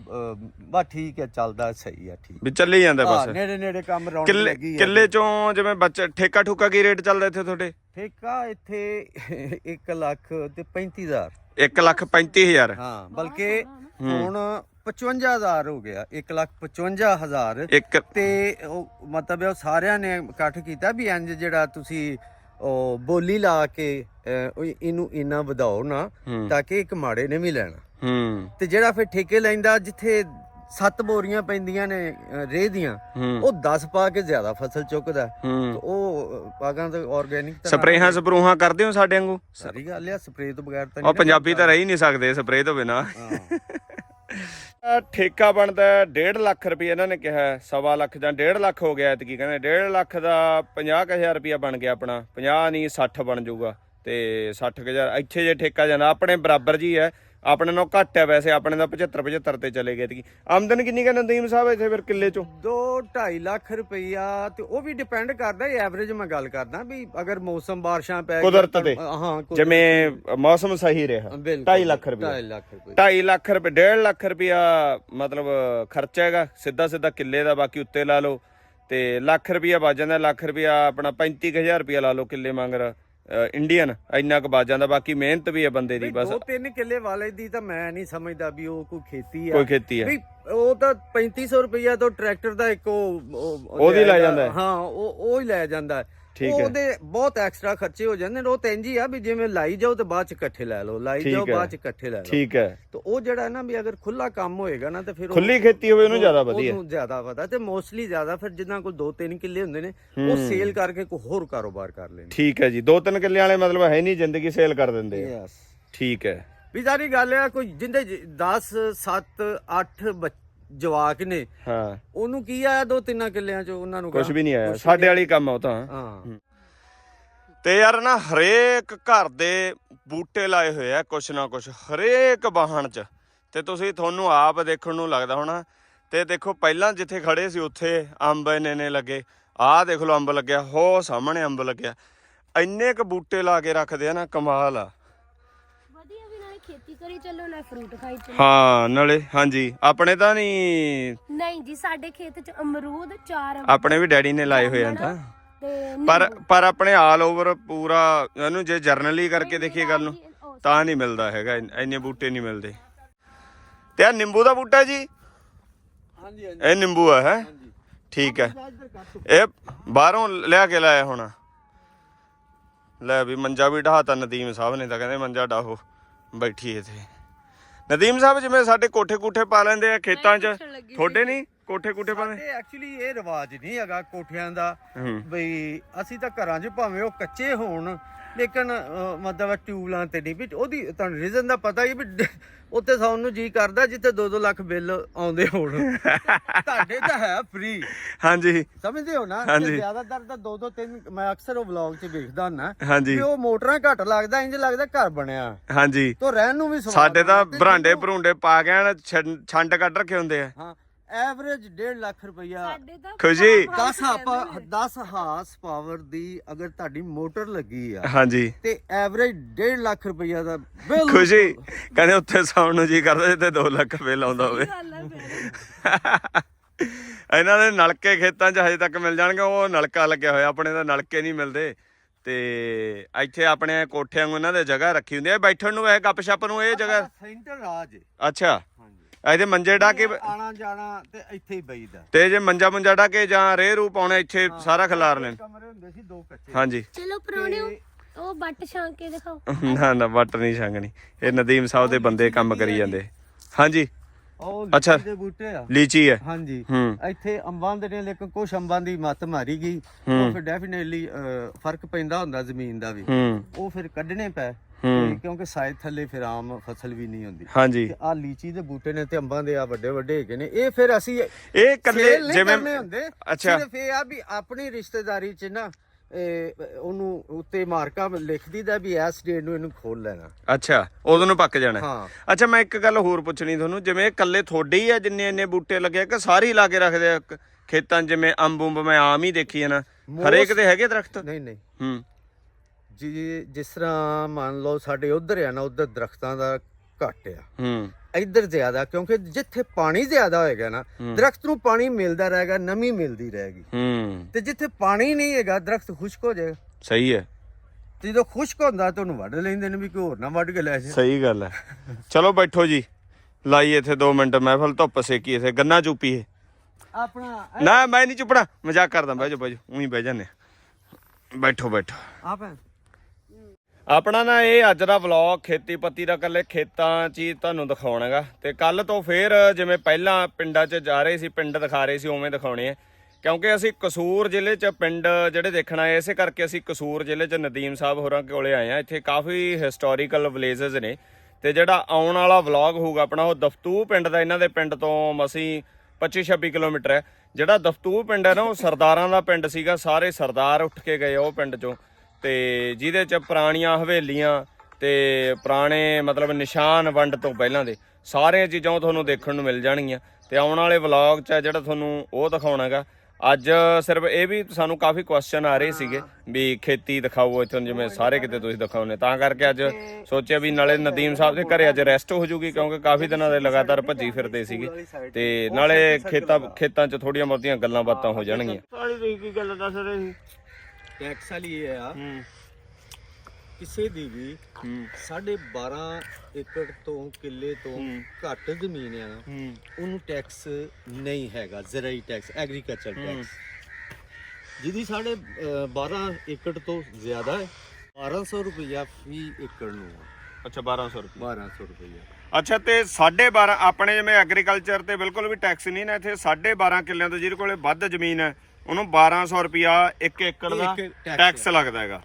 ਬਸ ਠੀਕ ਹੈ ਚੱਲਦਾ ਸਹੀ ਆ ਠੀਕ। ਵੀ ਚੱਲੀ ਜਾਂਦਾ ਹਾਂ ਬਸ। ਨੇੜੇ ਨੇੜੇ ਕੰਮ ਰੌਣਕ ਲੱਗੀ ਆ ਕਿੱਲੇ ਚੋਂ ਜਿਵੇਂ ਬੱਚਾ ਠੇਕਾ ਠੁਕਾ ਕੀ ਰੇਟ ਚੱਲਦਾ ਇੱਥੇ ਤੁਹਾਡੇ? ਠੇਕਾ ਇੱਥੇ [laughs] 1 ਲੱਖ ਤੇ 35000 1 ਲੱਖ 35000 ਹਾਂ ਬਲਕਿ ਹੁਣ 55000 ਹੋ ਗਿਆ। 1 ਲੱਖ 55000 ਇੱਕ ਤੇ ਉਹ ਮਤਲਬ ਉਹ ਸਾਰਿਆਂ ਨੇ ਇਕੱਠ ਕੀਤਾ ਵੀ ਇੰਜ ਜਿਹੜਾ ਤੁਸੀਂ ਉਹ ਬੋਲੀ ਲਾ ਕੇ ਅਹ, ਉਹ ਇਹਨੂੰ ਇੰਨਾ ਵਧਾਓ ਨਾ। ਤਾਂ ਕਿ ਇੱਕ ਮਾੜੇ ਨੇ ਵੀ ਲੈਣਾ। ਹੂੰ। ਤੇ ਜਿਹੜਾ ਫਿਰ ਠੇਕੇ ਲੈਂਦਾ ਜਿੱਥੇ ਸੱਤ ਬੋਰੀਆਂ ਪੈਂਦੀਆਂ ਨੇ ਅਹ, ਰੇਹ ਦੀਆਂ ਉਹ 10 ਪਾ ਕੇ ਜ਼ਿਆਦਾ ਫਸਲ ਚੁੱਕਦਾ। ਤੇ ਹੂੰ ਉਹ ਪਾਗਾਂ ਤੇ ਆਰਗੇਨਿਕ ਸਪਰੇਹਾਂ ਸਪਰੂਹਾਂ ਕਰਦੇ ਹੋ ਸਾਡੇ ਵਾਂਗੂ? ਸਾਰੀ ਗੱਲ ਆ ਸਪਰੇ ਤੋਂ ਬਗੈਰ ਤਾਂ ਉਹ ਪੰਜਾਬੀ ਤਾਂ ਰਹਿ ਹੀ ਨਹੀਂ ਸਕਦੇ ਸਪਰੇਅ ਤੋਂ ਬਿਨਾ। ਹਾਂ। ਠੇਕਾ ਬਣਦਾ 1.5 ਲੱਖ ਰੁਪਏ ਇਹਨਾਂ ਨੇ ਕਿਹਾ ਸਵਾ ਲੱਖ ਜਾਂ 1.5 ਲੱਖ ਹੋ ਗਿਆ ਐਤਕੀ ਕਹਿੰਦੇ 1.5 ਲੱਖ ਦਾ 50000 ਰੁਪਇਆ ਬਣ ਗਿਆ ਆਪਣਾ 50 ਨਹੀਂ 60 ਬਣ ਜਾਊਗਾ ਤੇ 60000 ਇੱਥੇ ਜੇ ਠੇਕਾ ਜਾਂਦਾ, ਆਪਣੇ ਬਰਾਬਰ ਜੀ ਹੈ ਆਪਣੇ ਨਾਲ ਘੱਟ ਹੈ ਵੈਸੇ ਆਪਣੇ ਦਾ 75 75 ਤੇ ਚਲੇ ਗਏ ਐਤਕੀ ਆਮਦਨ ਕਿੰਨੀ ਕਹਿੰਦੇ ਨਦੀਮ ਸਾਹਿਬ ਇੱਥੇ ਫਿਰ ਕਿੱਲੇ ਚੋਂ? 2 2.5 ਲੱਖ ਰੁਪਈਆ ਤੇ ਉਹ ਵੀ ਡਿਪੈਂਡ ਕਰਦਾ ਐਵਰੇਜ ਮੈਂ ਗੱਲ ਕਰਦਾ ਵੀ ਅਗਰ ਮੌਸਮ ਬਾਰਿਸ਼ਾਂ ਪੈ ਕੁਦਰਤ ਤਾਂ- ਤੇ। ਹਾਂ ਜਿਵੇਂ ਮੌਸਮ ਸਹੀ ਰਿਹਾ। ਤੇ, ਬਿਲਕੁਲ 2.5 ਲੱਖ ਰੁਪਏ 2.5 ਲੱਖ ਰੁਪਏ 2.5 ਲੱਖ ਰੁਪਏ 1.5 ਲੱਖ ਰੁਪਇਆ ਮਤਲਬ ਖਰਚਾ ਹੈਗਾ ਸਿੱਧਾ ਸਿੱਧਾ ਕਿੱਲੇ ਦਾ ਬਾਕੀ ਉੱਤੇ ਲਾ ਲਓ। ਤੇ ਲੱਖ ਰੁਪਇਆ ਬਚ ਜਾਂਦਾ ਲੱਖ ਰੁਪਇਆ ਆਪਣਾ 35000 ਰੁਪਇਆ ਲਾ ਲਓ ਕਿੱਲੇ ਮੰਗਰ ਇੰਡੀਅਨ ਇੰਨਾ ਕੁ ਬਚ ਜਾਂਦਾ ਬਾਕੀ ਮਿਹਨਤ ਵੀ ਹੈ ਬੰਦੇ ਦੀ ਬਸ ਦੋ ਤਿੰਨ ਕਿੱਲੇ ਵਾਲੇ ਦੀ ਤਾਂ ਮੈਂ ਨਹੀਂ ਸਮਝਦਾ ਵੀ ਉਹ ਕੋਈ ਖੇਤੀ ਆ ਕੋਈ ਖੇਤੀ ਹੈ ਵੀ ਉਹ ਤਾਂ 3500 ਰੁਪਈਆ ਤੋਂ ਟਰੈਕਟਰ ਦਾ ਇੱਕ ਉਹ ਉਹ- ਉਹਦੀ ਲੈ। ਜਾਂਦਾ ਹੈ। ਉਹ ਉਹ ਹੀ ਲੈ ਜਾਂਦਾ। ਠੀਕ ਹੈ। ਉਹਦੇ ਬਹੁਤ ਐਕਸਟਰਾ ਖਰਚੇ ਹੋ ਜਾਂਦੇ ਨੇ ਉਹ ਤਾਂ ਹੀ ਆ ਵੀ ਜਿਵੇਂ ਲਾਈ ਜਾਓ ਤੇ ਬਾਅਦ ਚ ਇਕੱਠੇ ਲੈ ਲਓ ਲਾਈ ਜਾਓ। ਬਾਅਦ ਚ ਇਕੱਠੇ ਲੈ ਲਓ। ਠੀਕ ਹੈ। ਤੇ ਉਹ ਜਿਹੜਾ ਨਾ ਵੀ ਅਗਰ ਖੁੱਲਾ ਕੰਮ ਹੋਏਗਾ ਨਾ ਤੇ ਫਿਰ ਖੁੱਲੀ ਖੇਤੀ ਹੋਵੇ ਉਹਨੂੰ ਜ਼ਿਆਦਾ ਵਧੀਆ। ਉਹਨੂੰ ਜ਼ਿਆਦਾ ਪਤਾ ਤੇ ਮੋਸਟਲੀ ਜ਼ਿਆਦਾ ਫਿਰ ਜਿੱਦਾਂ ਕੋਈ 2-3 ਕਿੱਲੇ ਹੁੰਦੇ ਨੇ ਉਹ ਸੇਲ ਕਰਕੇ ਕੋਈ ਹੋਰ ਕਾਰੋਬਾਰ ਕਰ ਲੈਂਦੇ ਠੀਕ ਹੈ ਜੀ। ਦੋ ਤਿੰਨ ਕਿੱਲੇ ਵਾਲੇ ਮਤਲਬ ਹੈ ਨਹੀਂ ਜ਼ਿੰਦਗੀ ਸੇਲ ਕਰ ਦਿੰਦੇ ਆ। ਯੈਸ ਠੀਕ ਹੈ। ਵੀ ਸਾਰੀ ਗੱਲ ਆ ਕੋਈ ਜਿੰਦੇ 10 7 8 ਜਵਾਕ ਨੇ। ਹਾਂ। ਉਹਨੂੰ ਕੀ ਆਇਆ ਦੋ ਤਿੰਨਾਂ ਕਿੱਲਿਆਂ ਚ ਉਹਨਾਂ ਨੂੰ ਕੁਝ ਵੀ ਨਹੀਂ ਆਇਆ। ਸਾਡੇ ਵਾਲੀ ਕੰਮ ਆ ਉਹ ਤਾਂ। ਹਾਂ। ਤੇ ਯਾਰ ਨਾ ਹਰੇਕ ਘਰ ਦੇ ਬੂਟੇ ਲਾਏ ਹੋਏ ਆ ਕੁਛ ਨਾ ਕੁਛ ਹਰੇਕ ਬਾਹਣ ਚ। ਤੇ ਤੁਸੀਂ ਤੁਹਾਨੂੰ ਆਪ ਦੇਖਣ ਨੂੰ ਲੱਗਦਾ ਹੋਣਾ। ਤੇ ਦੇਖੋ ਪਹਿਲਾਂ ਜਿੱਥੇ ਖੜੇ ਸੀ ਉੱਥੇ ਅੰਬ ਇੰਨੇ ਨੇ ਲੱਗੇ। ਆਹ ਦੇਖ ਲਓ ਅੰਬ ਲੱਗਿਆ ਹੋ ਸਾਹਮਣੇ ਅੰਬ ਲੱਗਿਆ। ਇੰਨੇ ਕ ਬੂਟੇ ਲਾ ਕੇ ਰੱਖਦੇ ਆ ਨਾ ਕਮਾਲ ਆ। ਨਾਲੇ ਖੇਤੀ ਕਰੀ ਚੱਲੋ ਨਾ ਫਰੂਟ ਖਾਈ ਚੱਲੋ। ਹਾਂ ਨਾਲੇ ਹਾਂਜੀ। ਆਪਣੇ ਤਾਂ ਨਹੀਂ ਨਹੀਂ ਜੀ ਸਾਡੇ ਖੇਤ ਚ ਅਮਰੂਦ ਚਾਰ ਅੰਬ ਆਪਣੇ ਵੀ ਡੈਡੀ ਨੇ ਲਾਏ ਹੋਏ ਆ ਤਾਂ। ਤੇ ਪਰ ਪਰ ਆਪਣੇ ਆਲ ਓਵਰ ਪੂਰਾ ਇਹਨੂੰ ਜੇ ਜਰਨਲੀ ਕਰਕੇ ਦੇਖੀਏ ਗੱਲ ਨੂੰ ਉਹ ਤਾਂ ਨਹੀਂ ਮਿਲਦਾ ਹੈਗਾ ਇੰਨ- ਇੰਨੇ ਬੂਟੇ ਨਹੀਂ ਮਿਲਦੇ। ਤੇ ਆ ਨਿੰਬੂ ਦਾ ਬੂਟਾ ਜੀ? ਹਾਂਜੀ ਹਾਂਜੀ। ਇਹ ਨਿੰਬੂ ਆ ਹੈ? ਠੀਕ ਹੈ। ਇਹ ਬਾਹਰੋਂ ਲਿਆ ਕੇ ਲਾਇਆ ਹੋਣਾ। ਲੈ ਵੀ ਮੰਜਾ ਵੀ ਢਾਤਾ ਨਦੀਮ ਸਾਹਿਬ ਨੇ ਤਾਂ ਕਹਿੰਦੇ ਮੰਜਾ ਡਾਹੋ ਬੈਠੀ ਇੱਥੇ। ਨਦੀਮ ਸਾਹਿਬ ਜਿਵੇਂ ਸਾਡੇ ਕੋਠੇ ਕੂਠੇ ਪਾ ਲੈਂਦੇ ਆ ਖੇਤਾਂ 'ਚ ਤੁਹਾਡੇ ਨਹੀਂ? ਕੋਠੇ ਕੂਠੇ ਪਾਉਂਦੇ ਇਹ ਐਕਚੁਅਲੀ ਇਹ ਰਿਵਾਜ ਨਹੀਂ ਹੈਗਾ ਕੋਠਿਆਂ ਦਾ ਬਈ ਅਸੀਂ ਤਾਂ ਘਰਾਂ 'ਚ ਭਾਵੇਂ ਉਹ ਕੱਚੇ ਹੋਣ ਲੇਕਿਨ ਅਹ, ਮਤਲਬ ਟਿਊਬਲਾਂ ਤੇ ਨਹੀਂ ਵੀ ਉਹਦੀ ਤੁਹਾਨੂੰ ਰੀਜ਼ਨ ਦਾ ਪਤਾ ਹੀ ਵੀ ਡ- ਉੱਥੇ ਸੌਣ ਨੂੰ ਜੀ ਕਰਦਾ ਜਿੱਥੇ 2-2 ਲੱਖ ਬਿੱਲ ਆਉਂਦੇ ਹੋਣ। ਤੁਹਾਡੇ ਤਾਂ ਹੈ ਫ੍ਰੀ ਹਾਂਜੀ। ਸਮਝਦੇ ਹੋ ਨਾ? ਹਾਂਜੀ। ਤੇ ਜ਼ਿਆਦਾਤਰ ਤਾਂ 2-2 3 ਮੈਂ ਅਕਸਰ ਉਹ ਵਲੌਗ 'ਚ ਵੇਖਦਾ ਹੁੰਨਾ ਹਾਂਜੀ। ਵੀ ਉਹ ਮੋਟਰਾਂ ਘੱਟ ਲੱਗਦਾ ਇੰਜ ਲੱਗਦਾ ਘਰ ਬਣਿਆ। ਹਾਂਜੀ। ਤੋ ਰਹਿਣ ਨੂੰ ਵੀ ਸਵਾਦ ਸਾਡੇ ਤਾਂ ਆਉਂਦਾ ਤੇ ਬਰਾਂਡੇ ਜਦੋਂ- ਭਰੂੰਡੇ ਪਾ ਕੇ ਐਨ ਛੰਡ ਕੱਢ ਰੱਖੇ ਹੁੰਦੇ ਆ। ਹਾਂ। ਐਵਰੇਜ 1.5 ਲੱਖ ਰੁਪਈਆ। ਸਾਡੇ ਤਾਂ ਖੁਸ਼ੀ 10 ਆਪਾਂ 10 ਹਾਰਸ ਪਾਵਰ ਦੀ ਅਗਰ ਤੁਹਾਡੀ ਮੋਟਰ ਲੱਗੀ ਆ ਹਾਂਜੀ। ਤੇ ਐਵਰੇਜ 1.5 ਲੱਖ ਰੁਪਈਆ ਦਾ ਬਿੱਲ ਖੁਸ਼ੀ ਕਹਿੰਦੇ ਉੱਥੇ ਸੌਣ ਨੂੰ ਜੀ ਕਰਦਾ ਜਿੱਥੇ 2 ਲੱਖ ਬਿੱਲ ਆਉਂਦਾ ਹੋਵੇ। ਇਹਨਾਂ ਦੇ ਨਲਕੇ ਖੇਤਾਂ 'ਚ ਹਜੇ ਤੱਕ ਮਿਲ ਜਾਣਗੇ ਉਹ ਨਲਕਾ ਲੱਗਿਆ ਹੋਇਆ ਆਪਣੇ ਤਾਂ ਨਲਕੇ ਨਹੀਂ ਮਿਲਦੇ। ਤੇ ਇੱਥੇ ਆਪਣੇ ਕੋਠਿਆਂ ਨੂੰ ਇਹਨਾਂ ਦੇ ਜਗ੍ਹਾ ਰੱਖੀ ਹੁੰਦੀ ਹੈ ਬੈਠਣ ਨੂੰ ਇਹ ਗੱਪ ਛੱਪ ਨੂੰ ਇਹ ਜਗ੍ਹਾ ਸੈਂਟਰ ਰਾਜ। ਅੱਛਾ। ਇਹਦੇ ਮੰਜੇ ਢਾ ਕੇ ਆਣਾ ਜਾਣਾ ਤੇ ਇੱਥੇ ਹੀ ਬਈਦਾ। ਤੇ ਜੇ ਮੰਜਾ ਮੁੰਜਾ ਢਾ ਕੇ ਜਾਂ ਰੇ ਰੂ ਪਾਉਣੇ ਇੱਥੇ ਸਾਰਾ ਖਿਲਾਰ ਲੈਣ। ਕਮਰੇ ਹੁੰਦੇ ਸੀ ਦੋ ਕੱਚੇ। ਹਾਂਜੀ। ਚਲੋ ਪਰੋਣਿਓ ਉਹ ਬੱਟ ਛਾਂਕ ਕੇ ਦਿਖਾਓ। ਨਾ ਨਾ ਵੱਟ ਨਹੀਂ ਛੰਗਣੀ। ਇਹ ਨਦੀਮ ਸਾਹਿਬ ਦੇ ਬੰਦੇ ਕੰਮ ਕਰੀ ਜਾਂਦੇ। ਹਾਂਜੀ। ਉਹ ਅੱਛਾ। ਲੀਚੀ ਦੇ ਬੂਟੇ ਆ। ਲੀਚੀ ਹੈ। ਹਾਂਜੀ। ਹੂੰ। ਇੱਥੇ ਅੰਬਾਂ ਦੇ ਨੇ ਲੇਕਿਨ ਕੁਝ ਅੰਬਾਂ ਦੀ ਮੱਤ ਮਾਰੀ ਗਈ। ਉਹ ਫਿਰ ਡੈਫੀਨੇਟਲੀ ਫ਼ਰਕ ਪੈਂਦਾ ਹੁੰਦਾ ਜ਼ਮੀਨ ਦਾ ਵੀ। ਉਹ ਫਿਰ ਕੱਢਣੇ ਪਏ ਹੂੰ। ਤੇ ਕਿਉਂਕਿ ਸਾਇਦ ਥੱਲੇ ਫਿਰ ਆਮ ਫਸਲ ਵੀ ਨਹੀਂ ਹੁੰਦੀ। ਹਾਂਜੀ। ਆ ਲੀਚੀ ਦੇ ਬੂਟੇ ਨੇ ਤੇ ਅੰਬਾਂ ਦੇ ਆ ਵੱਡੇ ਵੱਡੇ ਹੈਗੇ ਨੇ। ਇਹ ਫਿਰ ਅਸੀਂ ਇਹ ਕੱਲੇ ਜਿਵੇਂ ਹੁੰਦੇ। ਅੱਛਾ। ਸਿਰਫ ਇਹ ਆ ਵੀ ਆਪਣੀ ਰਿਸ਼ਤੇਦਾਰੀ ਚ ਨਾ ਉਹਨੂੰ ਉੱਤੇ ਮਾਰਕਾ ਲਿਖ ਦੀਦਾ ਵੀ ਇਸ ਡੇਟ ਨੂੰ ਇਹਨੂੰ ਖੋਲ ਲੈਣਾ। ਅੱਛਾ ਉਦੋਂ ਨੂੰ ਪੱਕ ਜਾਣਾ। ਹਾਂ। ਅੱਛਾ ਮੈਂ ਇੱਕ ਗੱਲ ਹੋਰ ਪੁੱਛਣੀ ਤੁਹਾਨੂੰ ਜਿਵੇਂ ਇਹ ਕੱਲੇ ਤੁਹਾਡੇ ਹੀ ਆ ਜਿੰਨੇ ਇੰਨੇ ਬੂਟੇ ਲੱਗੇ ਕਿ ਸਾਰੇ ਹੀ ਲਾ ਕੇ ਰੱਖਦੇ ਆ ਖੇਤਾਂ ਜਿਵੇਂ ਅੰਬ ਅੰਬ ਮੈਂ ਆਮ ਹੀ ਦੇਖੀ ਆ ਨਾ? ਹਰੇਕ ਦੇ ਹੈਗੇ ਦਰਖਤ? ਨਹੀਂ ਨਹੀਂ। ਹੂੰ। ਜੀ ਜਿਸ ਤਰ੍ਹਾਂ ਮੰਨ ਲਓ ਸਾਡੇ ਉਧਰ ਆ ਨਾ ਉਧਰ ਦਰਖਤਾਂ ਦਾ ਘੱਟ ਆ। ਹੂੰ। ਇੱਧਰ ਜ਼ਿਆਦਾ ਕਿਉਂਕਿ ਜਿੱਥੇ ਪਾਣੀ ਜ਼ਿਆਦਾ ਹੋਏਗਾ ਨਾ ਦਰਖਤ ਨੂੰ ਪਾਣੀ ਮਿਲਦਾ ਰਹੇਗਾ ਨਮੀ ਮਿਲਦੀ ਰਹੇਗੀ। ਹੂੰ। ਤੇ ਜਿੱਥੇ ਪਾਣੀ ਨਹੀਂ ਹੈਗਾ ਦਰਖਤ ਖੁਸ਼ਕ ਹੋ ਜਾਏਗਾ। ਸਹੀ ਹੈ। ਤੇ ਜਦੋਂ ਖੁਸ਼ਕ ਹੁੰਦਾ ਤਾਂ ਉਹਨੂੰ ਵੱਢ ਲੈਂਦੇ ਨੇ ਵੀ ਕੋਈ ਹੋਰ ਨਾ ਵੱਢ ਕੇ ਲੈ ਜਾਏ। ਸਹੀ ਗੱਲ ਹੈ। ਚਲੋ ਬੈਠੋ ਜੀ। ਲਾਈ ਇੱਥੇ 2 ਮਿੰਟ ਮਹਿਫਲ ਧੁੱਪ ਸੇਕੀ ਇੱਥੇ ਗੰਨਾ ਚੂਪੀਏ ਆਪਣਾ ਨਾ ਮੈਂ ਨਹੀਂ ਚੁੱਪਣਾ ਮਜ਼ਾਕ ਕਰਦਾ ਬਹਿ ਜਾਓ ਬਹਿ ਜਾਓ ਉਹੀ ਬਹਿ ਜਾਂਦੇ। ਬੈਠੋ ਬੈਠੋ। ਆਪ ਆਪਣਾ ਨਾ ਇਹ ਅੱਜ ਦਾ ਵਲੌਗ ਖੇਤੀ ਪੱਤੀ ਦਾ ਕੱਲੇ ਖੇਤਾਂ 'ਚ ਹੀ ਤੁਹਾਨੂੰ ਦਿਖਾਉਣਾਗਾ। ਤੇ ਕੱਲ ਤੋਂ ਫੇਰ ਜਿਵੇਂ ਪਹਿਲਾਂ ਪਿੰਡਾਂ 'ਚ ਜਾ ਰਹੇ ਸੀ, ਪਿੰਡ ਦਿਖਾ ਰਹੇ ਸੀ, ਉਵੇਂ ਦਿਖਾਉਣੇ ਆ। ਕਿਉਂਕਿ ਅਸੀਂ ਕਸੂਰ ਜ਼ਿਲ੍ਹੇ 'ਚ ਪਿੰਡ ਜਿਹੜੇ ਦੇਖਣਾ ਆਏ ਇਸੇ ਕਰਕੇ ਅਸੀਂ ਕਸੂਰ ਜ਼ਿਲ੍ਹੇ 'ਚ ਨਦੀਮ ਸਾਹਿਬ ਹੋਰਾਂ ਕੋਲੇ ਆਏ ਆ। ਇੱਥੇ ਕਾਫੀ ਹਿਸਟੋਰੀਕਲ ਵਿਲੇजेस ਨੇ। ਤੇ ਜਿਹੜਾ ਆਉਣ ਵਾਲਾ ਵਲੌਗ ਹੋਊਗਾ ਆਪਣਾ, ਉਹ ਦਫਤੂ ਪਿੰਡ ਦਾ, ਇਹਨਾਂ ਦੇ ਪਿੰਡ ਤੋਂ ਮਸੀਂ 25 26 ਕਿਲੋਮੀਟਰ ਹੈ। ਜਿਹੜਾ ਦਫਤੂ ਪਿੰਡ ਹੈ ਨਾ, ਉਹ ਸਰਦਾਰਾਂ ਦਾ ਪਿੰਡ ਸੀਗਾ। ਸਾਰੇ ਸਰਦਾਰ ਉੱਠ ਕੇ ਗਏ ਉਹ ਪਿੰਡ 'ਚੋਂ। ਤੇ ਜਿਹਦੇ 'ਚ ਪੁਰਾਣੀਆਂ ਹਵੇਲੀਆਂ ਤੇ ਪੁਰਾਣੇ ਮਤਲਬ ਨਿਸ਼ਾਨ ਵੰਡ ਤੋਂ ਪਹਿਲਾਂ ਦੇ, ਸਾਰੀਆਂ ਚੀਜ਼ਾਂ ਉਹ ਤੁਹਾਨੂੰ ਦੇਖਣ ਨੂੰ ਮਿਲ ਜਾਣਗੀਆਂ। ਤੇ ਆਉਣ ਵਾਲੇ ਵਲੌਗ 'ਚ ਆ ਜਿਹੜਾ ਤੁਹਾਨੂੰ ਉਹ ਦਿਖਾਉਣਾਗਾ। ਅੱਜ ਸਿਰਫ ਇਹ ਵੀ ਸਾਨੂੰ ਕਾਫੀ ਕੁਐਸਚਨ ਆ ਰਹੇ ਸੀਗੇ ਵੀ ਖੇਤੀ ਦਿਖਾਓ ਇੱਥੋਂ ਜਿਵੇਂ ਸਾਰੇ ਕਿਤੇ ਤੁਸੀਂ ਦਿਖਾਉਨੇ ਤਾਂ ਕਰਕੇ ਅੱਜ ਸੋਚਿਆ ਵੀ ਨਾਲੇ ਨਦੀਮ ਸਾਹਿਬ ਦੇ ਘਰੇ ਅੱਜ ਰੈਸਟ ਹੋ ਜੂਗੀ ਕਿਉਂਕਿ ਕਾਫੀ ਦਿਨਾਂ ਦੇ ਲਗਾਤਾਰ ਭੱਜੀ ਫਿਰਦੇ ਸੀਗੇ। ਤੇ ਨਾਲੇ ਖੇਤਾਂ ਖੇਤਾਂ 'ਚ ਥੋੜੀਆਂ ਬਹੁਤੀਆਂ ਗੱਲਾਂ ਬਾਤਾਂ ਹੋ ਜਾਣਗੀਆਂ। ਸਾਰੀ ਤੁਸੀਂ ਕੀ ਗੱਲ ਦੱਸ ਰਹੇ ਸੀ। ਟੈਕਸ ਵਾਲੀ ਇਹ ਆ। ਹੂੰ। ਕਿਸੇ ਦੀ ਵੀ ਹੂੰ। 12.5 ਏਕੜ ਤੋਂ ਕਿੱਲੇ ਤੋਂ ਹੂੰ। ਘੱਟ ਜ਼ਮੀਨ ਆ ਹੂੰ। ਉਹਨੂੰ ਟੈਕਸ ਨਹੀਂ ਹੈਗਾ ਜ਼ਰਾਈ ਟੈਕਸ ਐਗਰੀਕਲਚਰ ਟੈਕਸ ਜਿਹਦੀ ਸਾਡੇ 12 ਏਕੜ ਤੋਂ ਜ਼ਿਆਦਾ ਹੈ 1200 ਰੁਪਇਆ ਫੀ ਏਕੜ ਨੂੰ ਆ। ਅੱਛਾ 1200 ਰੁਪਏ 1200 ਰੁਪਇਆ ਅੱਛਾ ਤੇ 12.5 ਆਪਣੇ ਜਿਵੇਂ ਐਗਰੀਕਲਚਰ ਤੇ ਬਿਲਕੁਲ ਵੀ ਟੈਕਸ ਨਹੀਂ ਨਾ ਇੱਥੇ 12.5 ਕਿੱਲਿਆਂ ਤੋਂ ਜਿਹਦੇ ਕੋਲੇ ਵੱਧ ਜ਼ਮੀਨ ਹੈ ਉਹਨੂੰ 1200 ਰੁਪਿਆ 1 ਏਕੜ ਦਾ ਇੱਕ ਟੈਕਸ ਲੱਗਦਾ ਹੈਗਾ।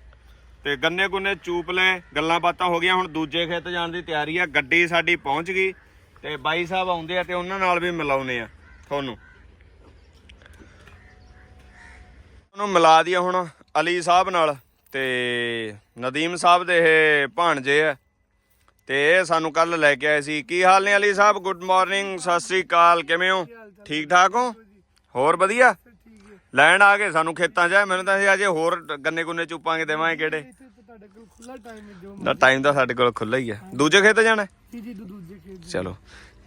ਤੇ ਗੰਨੇ ਗੁੰਨੇ ਚੂਪ ਲੈ ਗੱਲਾਂ ਬਾਤਾਂ ਹੋ ਗਈਆਂ ਹੁਣ ਦੂਜੇ ਖੇਤ ਜਾਣ ਦੀ ਤਿਆਰੀ ਆ ਗੱਡੀ ਸਾਡੀ ਪਹੁੰਚ ਗਈ ਤੇ ਬਾਈ ਸਾਹਿਬ ਆਉਂਦੇ ਆ ਤੇ ਉਹਨਾਂ ਨਾਲ ਵੀ ਮਿਲਾਉਨੇ ਆ ਤੁਹਾਨੂੰ। ਉਹਨੂੰ ਮਿਲਾ ਦਈਏ ਹੁਣ ਅਲੀ ਸਾਹਿਬ ਨਾਲ ਤੇ ਨਦੀਮ ਸਾਹਿਬ ਦੇ ਇਹ ਭਾਣਜੇ ਆ। ਤੇ ਇਹ ਸਾਨੂੰ ਕੱਲ ਲੈ ਕੇ ਆਏ ਸੀ। ਕੀ ਹਾਲ ਨੇ ਅਲੀ ਸਾਹਿਬ? ਗੁੱਡ ਮਾਰਨਿੰਗ ਸਤਿ ਸ੍ਰੀ ਅਕਾਲ ਕਿਵੇਂ ਹੋ? ਠੀਕ ਠਾਕ ਹੋ? ਹੋਰ ਵਧੀਆ? ਲੈਣ ਆ ਗਏ ਸਾਨੂੰ ਖੇਤਾਂ 'ਚ ਮੈਨੂੰ ਤਾਂ ਅਜੇ ਹੋਰ ਗੰਨੇ ਗੁੰਨੇ ਚੁੱਪਾਂਗੇ ਦੇਵਾਂਗੇ ਕਿਹੜੇ? ਤੁਹਾਡੇ ਕੋਲ ਖੁੱਲਾ ਟਾਈਮ ਹੈ ਜੋ ਨਾ ਟਾਈਮ ਤਾਂ ਸਾਡੇ ਕੋਲ ਖੁੱਲਾ ਹੀ ਹੈ। ਦੂਜੇ ਖੇਤ ਜਾਣਾ ਹੈ? ਜੀ ਜੀ ਦੂਜੇ ਖੇਤ। ਚਲੋ।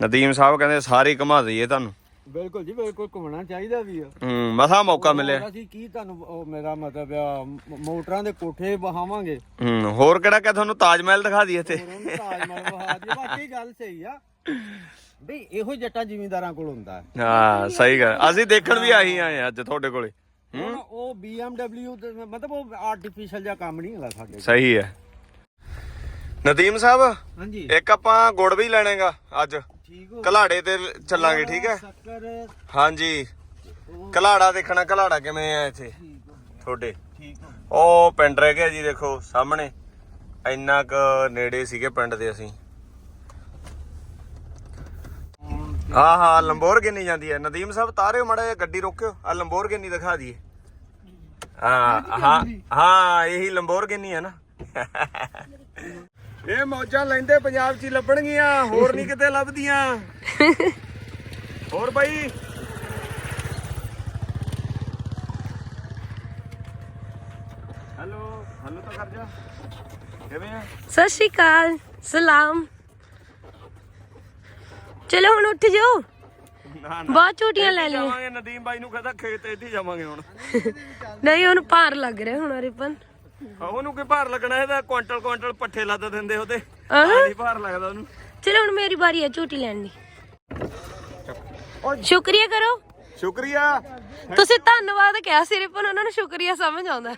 ਨਦੀਮ ਸਾਹਿਬ ਕਹਿੰਦੇ ਸਾਰੇ ਘੁਮਾ ਦਈਏ ਤੁਹਾਨੂੰ। ਬਿਲਕੁਲ ਜੀ ਬਿਲਕੁਲ ਘੁੰਮਣਾ ਚਾਹੀਦਾ ਵੀ ਆ। ਹੂੰ ਮਸਾ ਮੌਕਾ ਮਿਲਿਆ। ਅਸੀਂ ਕੀ ਤੁਹਾਨੂੰ ਉਹ ਮੇਰਾ ਮਤਲਬ ਆ ਮ- ਮੋਟਰਾਂ ਦੇ ਕੋਠੇ ਬਹਾਵਾਂਗੇ ਹੂੰ ਹੋਰ ਕਿਹੜਾ ਕਿ ਤੁਹਾਨੂੰ ਤਾਜ ਮਹਿਲ ਦਿਖਾ ਦਈਏ ਇੱਥੇ? ਉਹਨਾਂ ਨੂੰ ਤਾਜ ਮਹਿਲ ਬਹਾ ਦੀ ਬਾਕੀ ਗੱਲ ਸਹੀ ਆ। ਬਈ ਇਹੋ ਜੱਟਾਂ ਜ਼ਿਮੀਂਦਾਰਾਂ ਕੋਲ ਹੁੰਦਾ ਹੈ। ਹਾਂ ਸਹੀ ਗੱਲ। ਅਸੀਂ ਦੇਖਣ ਵੀ ਆਹੀ ਆਏ ਹਾਂ ਅੱਜ ਤੁਹਾਡੇ ਕੋਲੇ। ਹੁਣ ਉਹ BMW ਤੇ ਮਤਲਬ ਉਹ ਆਰਟੀਫੀਸ਼ੀਅਲ ਜਿਹਾ ਕੰਮ ਨਹੀਂ ਹੁੰਦਾ ਸਾਡੇ ਸਹੀ ਹੈ। ਨਦੀਮ ਸਾਹਿਬ ਹਾਂਜੀ। ਇੱਕ ਆਪਾਂ ਗੁੜ ਵੀ ਲੈਣੇਗਾ ਅੱਜ। ਠੀਕ ਹੋ? ਕਲਾੜੇ ਤੇ ਚੱਲਾਂਗੇ ਠੀਕ ਹੈ? ਸ਼ੱਕਰ ਹਾਂਜੀ। ਕਲਾੜਾ ਦੇਖਣਾ ਕਲਾੜਾ ਕਿਵੇਂ ਆ ਇੱਥੇ? ਠੀਕ ਹੋ ਤੁਹਾਡੇ? ਠੀਕ ਹੋ ਉਹ ਪਿੰਡ ਰਹਿ ਗਿਆ ਜੀ ਦੇਖੋ ਸਾਹਮਣੇ। ਇੰਨਾ ਕੁ ਨੇੜੇ ਸੀਗੇ ਪਿੰਡ ਦੇ ਅਸੀਂ। ਹਾਂ ਹਾਂ ਲੰਬੋਰਗਿਨੀ ਜਾਂਦੀ ਹੈ। ਨਦੀਮ ਸਾਹਿਬ ਤਾਰਿਓ ਮੜਾ ਜਿਹਾ ਗੱਡੀ ਰੋਕਿਓ। ਆ ਲੰਬੋਰਗਿਨੀ ਦਿਖਾ ਦਈਏ। ਹਾਂ ਹਾਂ ਹਾਂ ਇਹੀ ਲੰਬੋਰਗਿਨੀ ਹੈ ਨਾ। ਇਹ ਮੌਜਾਂ ਲੈਂਦੇ ਪੰਜਾਬ 'ਚ ਹੀ ਲੱਭਣਗੀਆਂ ਹੋਰ ਨਹੀਂ ਕਿਤੇ ਲੱਭਦੀਆਂ। ਹੋਰ ਬਾਈ? ਹੈਲੋ ਹੈਲੋ ਤਾਂ ਕਰ ਜਾ। ਕਿਵੇਂ ਆ? ਸਤਿ ਸ਼੍ਰੀ ਅਕਾਲ ਸਲਾਮ। ਚਲੋ ਹੁਣ ਉੱਠ ਜਾਓ। ਨਾ ਬਹੁਤ ਝੂਟੀਆਂ ਲੈ ਲਈਆਂ। ਜਾਵਾਂਗੇ ਨਦੀਮ ਬਾਈ ਨੂੰ ਕਹਿੰਦਾ ਖੇਤ ਇੱਥੇ ਹੀ ਜਾਵਾਂਗੇ ਹੁਣ। ਨਹੀਂ ਉਹਨੂੰ ਭਾਰ ਲੱਗ ਰਿਹਾ ਹੁਣ ਰਿਪਨ ਉਹਨੂੰ ਕੀ ਭਾਰ ਲੱਗਣਾ ਇਹਦਾ? ਕੁਆਂਟਲ ਕੁਆਂਟਲ ਪੱਠੇ ਲੱਦ ਦਿੰਦੇ ਉਹਦੇ। ਆਹ। ਨਹੀਂ ਭਾਰ ਲੱਗਦਾ ਉਹਨੂੰ। ਚਲੋ ਹੁਣ ਮੇਰੀ ਵਾਰੀ ਹੈ ਝੂਟੀ ਲੈਣ ਦੀ। ਸ਼ੁਕਰੀਆ ਕਰੋ। ਸ਼ੁਕਰੀਆ। ਤੁਸੀਂ ਧੰਨਵਾਦ ਕਿਹਾ ਸੀ ਰਿਪਨ ਉਹਨਾਂ ਨੂੰ ਸ਼ੁਕਰੀਆ ਸਮਝ ਆਉਂਦਾ।